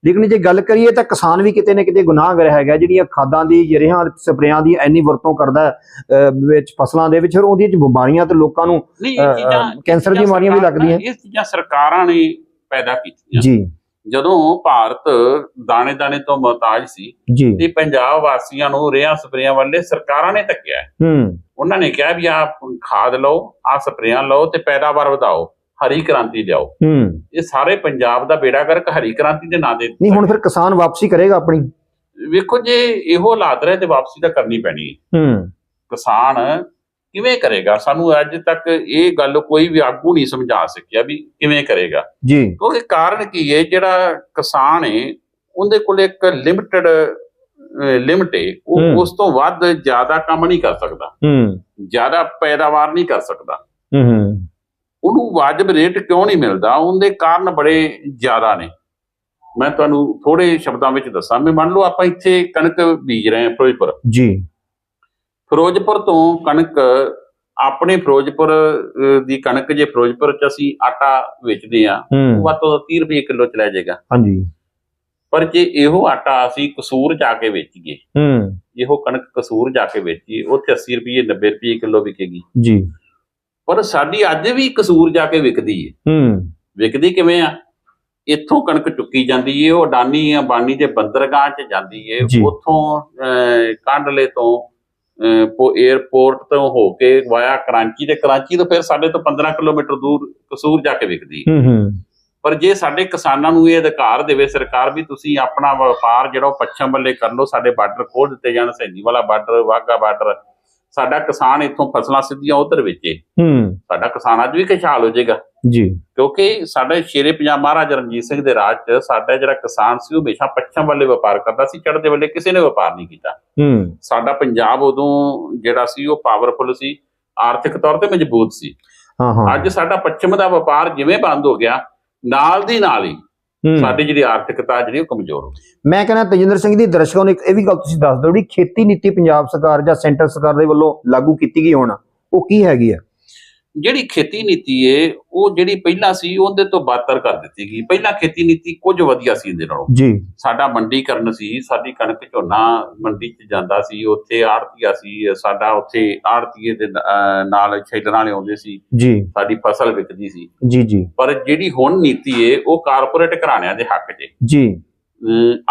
ਲੇਕਿਨ ਜੇ ਗੱਲ ਕਰੀਏ ਤਾਂ ਕਿਸਾਨ ਵੀ ਕਿਤੇ ਨਾ ਕਿਤੇ ਗੁਨਾਹਗਰ ਹੈਗਾ ਜਿਹੜੀਆਂ ਖਾਦਾਂ ਦੀ ਜਿਹੜੀਆਂ ਸਪਰੇਆਂ ਦੀ ਇੰਨੀ ਵਰਤੋਂ ਕਰਦਾ ਵਿੱਚ ਫਸਲਾਂ ਦੇ ਵਿੱਚ ਫਿਰ ਉਹਦੀਆਂ ਚ ਬਿਮਾਰੀਆਂ ਤੇ ਲੋਕਾਂ ਨੂੰ ਕੈਂਸਰ ਦੀਆਂ ਬਿਮਾਰੀਆਂ ਵੀ ਲੱਗਦੀਆਂ। ਇਹ ਚੀਜ਼ਾਂ ਸਰਕਾਰਾਂ ਨੇ ਪੈਦਾ ਕੀਤੀਆਂ। ਜੀ। ਜਦੋਂ ਭਾਰਤ ਦਾਣੇ ਦਾਣੇ ਤੋਂ ਮੁਹਤਾਜ ਸੀ ਤੇ ਪੰਜਾਬ ਵਾਸੀਆਂ ਨੂੰ ਰੇਹਾਂ ਸਪਰੇਆਂ ਵੱਲੇ ਸਰਕਾਰਾਂ ਨੇ ਧੱਕਿਆ। ਹੈ। ਉਹਨਾਂ ਨੇ ਕਿਹਾ ਵੀ ਆਹ ਖਾਦ ਲਓ ਆਹ ਸਪਰੇਆਂ ਲਓ ਤੇ ਪੈਦਾਵਾਰ ਵਧਾਓ ਹਰੀ ਕ੍ਰਾਂਤੀ ਲਿਆਓ। ਹੂੰ। ਇਹ ਸਾਰੇ ਪੰਜਾਬ ਦਾ ਬੇੜਾ ਗਰਕ ਹਰੀ ਕ੍ਰਾਂਤੀ ਦੇ ਨਾਂ ਦੇ ਨਹੀਂ ਹੁਣ ਫਿਰ ਕਿਸਾਨ ਵਾਪਸੀ ਕਰੇਗਾ ਆਪਣੀ? ਵੇਖੋ ਜੇ ਇਹੋ ਹਾਲਾਤ ਰਹੇ ਤੇ ਵਾਪਸੀ ਤਾਂ ਕਰਨੀ ਪੈਣੀ ਹੈ। ਹੂੰ। ਕਿਸਾਨ ਕਿਵੇਂ ਕਰੇਗਾ? ਸਾਨੂੰ ਅੱਜ ਤੱਕ ਇਹ ਗੱਲ ਕੋਈ ਵੀ ਆਗੂ ਨਹੀਂ ਸਮਝਾ ਸਕਿਆ ਵੀ ਕਿਵੇਂ ਕਰੇਗਾ। ਜੀ। ਕਿਉਂਕਿ ਕਾਰਨ ਕੀ ਹੈ? ਜਿਹੜਾ ਕਿਸਾਨ ਹੈ ਉਹਦੇ ਕੋਲ ਇੱਕ ਲਿਮਟਿਡ ਲਿਮਟ ਹੈ ਉਹ। ਉਸ ਤੋਂ ਵੱਧ ਜ਼ਿਆਦਾ ਕੰਮ ਨਹੀਂ ਕਰ ਸਕਦਾ। ਹੂੰ। ਜ਼ਿਆਦਾ ਪੈਦਾਵਾਰ ਨਹੀਂ ਕਰ ਸਕਦਾ। ਹੂੰ ਹੂੰ। ਉਹਨੂੰ ਵਾਜਬ ਰੇਟ ਕਿਉਂ ਨਹੀਂ ਮਿਲਦਾ? ਉਹਦੇ ਕਾਰਨ ਬੜੇ ਜ਼ਿਆਦਾ ਨੇ। ਮੈਂ ਤੁਹਾਨੂੰ ਥੋੜੇ ਸ਼ਬਦਾਂ ਵਿੱਚ ਦੱਸਾਂ। ਮੈਂ ਮੰਨ ਲਓ ਆਪਾਂ ਇੱਥੇ ਕਣਕ ਬੀਜ ਰਹੇ ਹਾਂ ਫਿਰੋਜ਼ਪੁਰ। ਜੀ। ਫਿਰੋਜ਼ਪੁਰ ਤੋਂ ਕਣਕ ਆਪਣੇ ਫਿਰੋਜ਼ਪੁਰ ਦੀ ਕਣਕ ਜੇ ਫਿਰੋਜ਼ਪੁਰ ਚ ਅਸੀਂ ਆਟਾ ਵੇਚਦੇ ਆ ਉਹ ਵੱਧ ਤੋਂ ਵੱਧ 30 ਰੁਪਏ ਕਿਲੋ ਚ ਲੈ ਜਾਏਗਾ। ਹਾਂਜੀ। ਪਰ ਜੇ ਇਹੋ ਆਟਾ ਅਸੀਂ ਕਸੂਰ ਜਾ ਕੇ ਵੇਚੀਏ ਹੂੰ। ਇਹੋ ਕਣਕ ਕਸੂਰ ਜਾ ਕੇ ਵੇਚੀਏ ਉੱਥੇ 80 ਰੁਪਏ 90 ਰੁਪਏ ਕਿਲੋ ਵਿਕੇਗੀ। ਜੀ। ਪਰ ਸਾਡੀ ਅੱਜ ਵੀ ਕਸੂਰ ਜਾ ਕੇ ਵਿਕਦੀ ਹੈ ਹੂੰ। ਵਿਕਦੀ ਕਿਵੇਂ ਆ? ਇੱਥੋਂ ਕਣਕ ਚੁੱਕੀ ਜਾਂਦੀ ਏ ਉਹ ਅਡਾਨੀ ਅੰਬਾਨੀ ਦੇ ਬੰਦਰਗਾਹ 'ਚ ਜਾਂਦੀ ਏ। ਉੱਥੋਂ ਕਾਂਡਲੇ ਤੋਂ ਪੋ 에어ਪੋਰਟ ਤੋਂ ਹੋ ਕੇ ਵਾਇਆ ਕਰਾਂਚੀ ਤੇ ਕਰਾਂਚੀ ਤੋਂ ਫਿਰ ਸਾਡੇ ਤੋਂ 15 ਕਿਲੋਮੀਟਰ ਦੂਰ ਕਸੂਰ ਜਾ ਕੇ ਵਿਕਦੀ ਹੂੰ ਹੂੰ। ਪਰ ਜੇ ਸਾਡੇ ਕਿਸਾਨਾਂ ਨੂੰ ਇਹ ਅਧਿਕਾਰ ਦੇਵੇ ਸਰਕਾਰ ਵੀ ਤੁਸੀਂ ਆਪਣਾ ਵਪਾਰ ਜਿਹੜਾ ਉਹ ਪੱਛਮ ਵੱਲੇ ਕਰ ਲਓ ਸਾਡੇ ਬਾਰਡਰ ਖੋਲ ਦਿੱਤੇ ਜਾਣ ਸੈਂਦੀ ਵਾਲਾ ਬਾਰਡਰ ਵਾਗਾ ਬਾਰਡਰ ਸਾਡਾ ਕਿਸਾਨ ਇੱਥੋਂ ਫਸਲਾਂ ਸਿੱਧੀਆਂ ਉਧਰ ਵੇਚੇ। ਹੂੰ। ਸਾਡਾ ਕਿਸਾਨ ਅੱਜ ਵੀ ਖੁਸ਼ਹਾਲ ਹੋ ਜਾਏਗਾ। ਜੀ। ਕਿਉਂਕਿ ਸਾਡੇ ਸ਼ੇਰੇ ਪੰਜਾਬ ਮਹਾਰਾਜਾ ਰਣਜੀਤ ਸਿੰਘ ਦੇ ਰਾਜ 'ਚ ਸਾਡਾ ਜਿਹੜਾ ਕਿਸਾਨ ਸੀ ਉਹ ਹਮੇਸ਼ਾ ਪੱਛਮ ਵੱਲੇ ਵਪਾਰ ਕਰਦਾ ਸੀ ਚੜ੍ਹਦੇ ਵੱਲੇ ਕਿਸੇ ਨੇ ਵਪਾਰ ਨਹੀਂ ਕੀਤਾ। ਹੂੰ। ਸਾਡਾ ਪੰਜਾਬ ਉਦੋਂ ਜਿਹੜਾ ਸੀ ਉਹ ਪਾਵਰਫੁਲ ਸੀ ਆਰਥਿਕ ਤੌਰ ਤੇ ਮਜ਼ਬੂਤ ਸੀ। ਹਾਂ ਹਾਂ। ਅੱਜ ਸਾਡਾ ਪੱਛਮ ਦਾ ਵਪਾਰ ਜਿਵੇਂ ਬੰਦ ਹੋ ਗਿਆ ਨਾਲ ਦੀ ਨਾਲ ਹੀ। ਸਾਡੀ ਜਿਹੜੀ ਆਰਥਿਕਤਾ ਜਿਹੜੀ ਉਹ ਕਮਜ਼ੋਰ ਹੋ ਗਈ ਮੈਂ ਕਹਿੰਦਾ ਤੇਜਿੰਦਰ ਸਿੰਘ ਦੀ ਦਰਸ਼ਕਾਂ ਨੂੰ ਇੱਕ ਇਹ ਵੀ ਗੱਲ ਤੁਸੀਂ ਦੱਸ ਦਿਓ ਜਿਹੜੀ ਖੇਤੀ ਨੀਤੀ ਪੰਜਾਬ ਸਰਕਾਰ ਜਾਂ ਸੈਂਟਰ ਸਰਕਾਰ ਦੇ ਵੱਲੋਂ ਲਾਗੂ ਕੀਤੀ ਗਈ ਹੁਣ ਉਹ ਕੀ ਹੈਗੀ ਹੈ ਜਿਹੜੀ ਖੇਤੀ ਨੀਤੀ ਏ ਉਹ ਜਿਹੜੀ ਪਹਿਲਾਂ ਸੀ ਉਹਦੇ ਤੋਂ ਬਾਤਰ ਕਰ ਦਿੱਤੀ ਗਈ। ਪਹਿਲਾਂ ਖੇਤੀ ਨੀਤੀ ਕੁਝ ਵਧੀਆ ਸੀ ਇਹਦੇ ਨਾਲੋਂ। ਜੀ। ਸਾਡਾ ਮੰਡੀਕਰਨ ਸੀ ਸਾਡੀ ਕਣਕ ਝੋਨਾ ਮੰਡੀ 'ਚ ਜਾਂਦਾ ਸੀ ਉੱਥੇ ਆੜਤੀਆ ਸੀ ਸਾਡਾ ਉੱਥੇ ਆੜਤੀਏ ਦੇ ਨਾਲ ਛੇਲਰਾਂ ਵਾਲੇ ਆਉਂਦੇ ਸੀ। ਜੀ। ਸਾਡੀ ਫਸਲ ਵਿਕਦੀ ਸੀ। ਜੀ ਜੀ। ਪਰ ਜਿਹੜੀ ਹੁਣ ਨੀਤੀ ਏ ਉਹ ਕਾਰਪੋਰੇਟ ਘਰਾਣਿਆਂ ਦੇ ਹੱਕ 'ਚ। ਜੀ।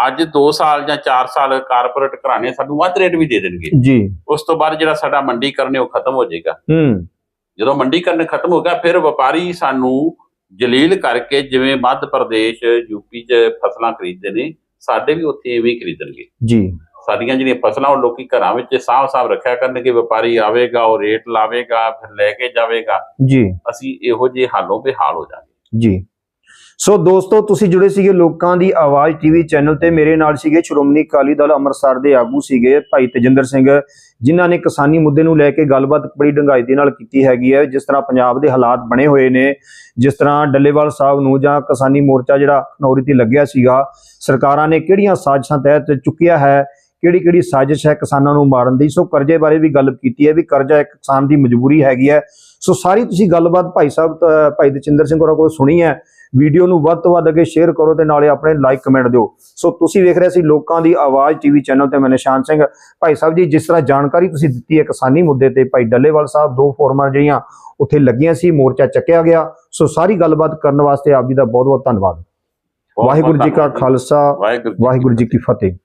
ਅੱਜ 2 ਸਾਲ ਜਾਂ 4 ਸਾਲ ਕਾਰਪੋਰੇਟ ਘਰਾਣੇ ਸਾਨੂੰ ਵੱਧ ਰੇਟ ਵੀ ਦੇ ਦੇਣਗੇ। ਜੀ। ਉਸ ਤੋਂ ਬਾਅਦ ਜਿਹੜਾ ਸਾਡਾ ਮੰਡੀਕਰਨ ਹੈ ਉਹ ਖਤਮ ਹੋ ਜਾਏਗਾ। ਹੂੰ। ਜਦੋਂ ਮੰਡੀਕਰਨ ਖਤਮ ਹੋ ਗਿਆ ਫਿਰ ਵਪਾਰੀ ਸਾਨੂੰ ਜਲੀਲ ਕਰਕੇ ਜਿਵੇਂ ਮੱਧ ਪ੍ਰਦੇਸ਼ ਯੂਪੀ 'ਚ ਫਸਲਾਂ ਖਰੀਦਦੇ ਨੇ ਸਾਡੇ ਵੀ ਉੱਥੇ ਐਵੇਂ ਖਰੀਦਣਗੇ। ਜੀ। ਸਾਡੀਆਂ ਜਿਹੜੀਆਂ ਫਸਲਾਂ ਉਹ ਲੋਕੀ ਘਰਾਂ ਵਿੱਚ ਸਾਫ਼-ਸਾਫ਼ ਰੱਖਿਆ ਕਰਨਗੇ ਵਪਾਰੀ ਆਵੇਗਾ ਉਹ ਰੇਟ ਲਾਵੇਗਾ ਫਿਰ ਲੈ ਕੇ ਜਾਵੇਗਾ। ਜੀ। ਅਸੀਂ ਇਹੋ ਜਿਹੇ ਹਾਲੋਂ ਬੇਹਾਲ ਹੋ ਜਾਵਾਂਗੇ। ਜੀ। ਸੋ ਦੋਸਤੋ, ਤੁਸੀਂ ਜੁੜੇ ਸੀਗੇ ਲੋਕਾਂ ਦੀ ਆਵਾਜ਼ ਟੀਵੀ ਚੈਨਲ ਤੇ। ਮੇਰੇ ਨਾਲ ਸੀਗੇ ਸ਼੍ਰੋਮਣੀ ਅਕਾਲੀ ਦਲ ਅੰਮ੍ਰਿਤਸਰ ਦੇ ਆਗੂ ਸੀਗੇ ਭਾਈ ਤਜਿੰਦਰ ਸਿੰਘ, ਜਿਨ੍ਹਾਂ ਨੇ ਕਿਸਾਨੀ ਮੁੱਦੇ ਨੂੰ ਲੈ ਕੇ ਗੱਲਬਾਤ ਬੜੀ ਡੰਗਾਈ ਦੇ ਨਾਲ ਕੀਤੀ ਹੈਗੀ ਹੈ। ਜਿਸ ਤਰ੍ਹਾਂ ਪੰਜਾਬ ਦੇ ਹਾਲਾਤ ਬਣੇ ਹੋਏ ਨੇ, ਜਿਸ ਤਰ੍ਹਾਂ ਡੱਲੇਵਾਲ ਸਾਹਿਬ ਨੂੰ ਜਾਂ ਕਿਸਾਨੀ ਮੋਰਚਾ ਜਿਹੜਾ ਨੌਰੀ ਤੇ ਲੱਗਿਆ ਸੀਗਾ, ਸਰਕਾਰਾਂ ਨੇ ਕਿਹੜੀਆਂ ਸਾਜ਼ਿਸ਼ਾਂ ਤਹਿਤ ਚੁੱਕਿਆ ਹੈ ਕਿਹੜੀ ਕਿਹੜੀ ਸਾਜ਼ਿਸ਼ ਹੈ ਕਿਸਾਨਾਂ ਨੂੰ ਮਾਰਨ ਦੀ। ਸੋ ਕਰਜ਼ੇ ਬਾਰੇ ਵੀ ਗੱਲ ਕੀਤੀ ਹੈ ਵੀ ਕਰਜ਼ਾ ਇੱਕ ਕਿਸਾਨ ਦੀ ਮਜਬੂਰੀ ਹੈਗੀ ਹੈ। ਸੋ ਸਾਰੀ ਤੁਸੀਂ ਗੱਲਬਾਤ ਭਾਈ ਸਾਹਿਬ, ਭਾਈ ਦਚਿੰਦਰ ਸਿੰਘ ਹੋਰਾਂ ਕੋਲ ਸੁਣੀ ਹੈ। ਵੀਡੀਓ ਨੂੰ ਵੱਧ ਤੋਂ ਵੱਧ ਅੱਗੇ ਸ਼ੇਅਰ ਕਰੋ ਤੇ ਨਾਲੇ ਆਪਣੇ ਲਾਈਕ ਕਮੈਂਟ ਦਿਓ। ਸੋ ਤੁਸੀਂ ਵੇਖ ਰਹੇ ਸੀ ਲੋਕਾਂ ਦੀ ਆਵਾਜ਼ ਟੀਵੀ ਚੈਨਲ ਤੇ ਮੈਂ ਨਿਸ਼ਾਨ ਸਿੰਘ। ਭਾਈ ਸਾਹਿਬ ਜੀ ਜਿਸ ਤਰ੍ਹਾਂ ਜਾਣਕਾਰੀ ਤੁਸੀਂ ਦਿੱਤੀ ਹੈ ਕਿਸਾਨੀ ਮੁੱਦੇ ਤੇ ਭਾਈ ਡੱਲੇਵਾਲ ਸਾਹਿਬ ਦੋ ਫੋਰਮਾਂ ਜਿਹੜੀਆਂ ਉੱਥੇ ਲੱਗੀਆਂ ਸੀ ਮੋਰਚਾ ਚੱਕਿਆ ਗਿਆ। ਸੋ ਸਾਰੀ ਗੱਲਬਾਤ ਕਰਨ ਵਾਸਤੇ ਆਪ ਜੀ ਦਾ ਬਹੁਤ ਬਹੁਤ ਧੰਨਵਾਦ ਵਾਹਿਗੁਰੂ ਜੀ ਕਾ ਖਾਲਸਾ ਵਾਹਿਗੁਰੂ ਜੀ ਕੀ ਫਤਿਹ।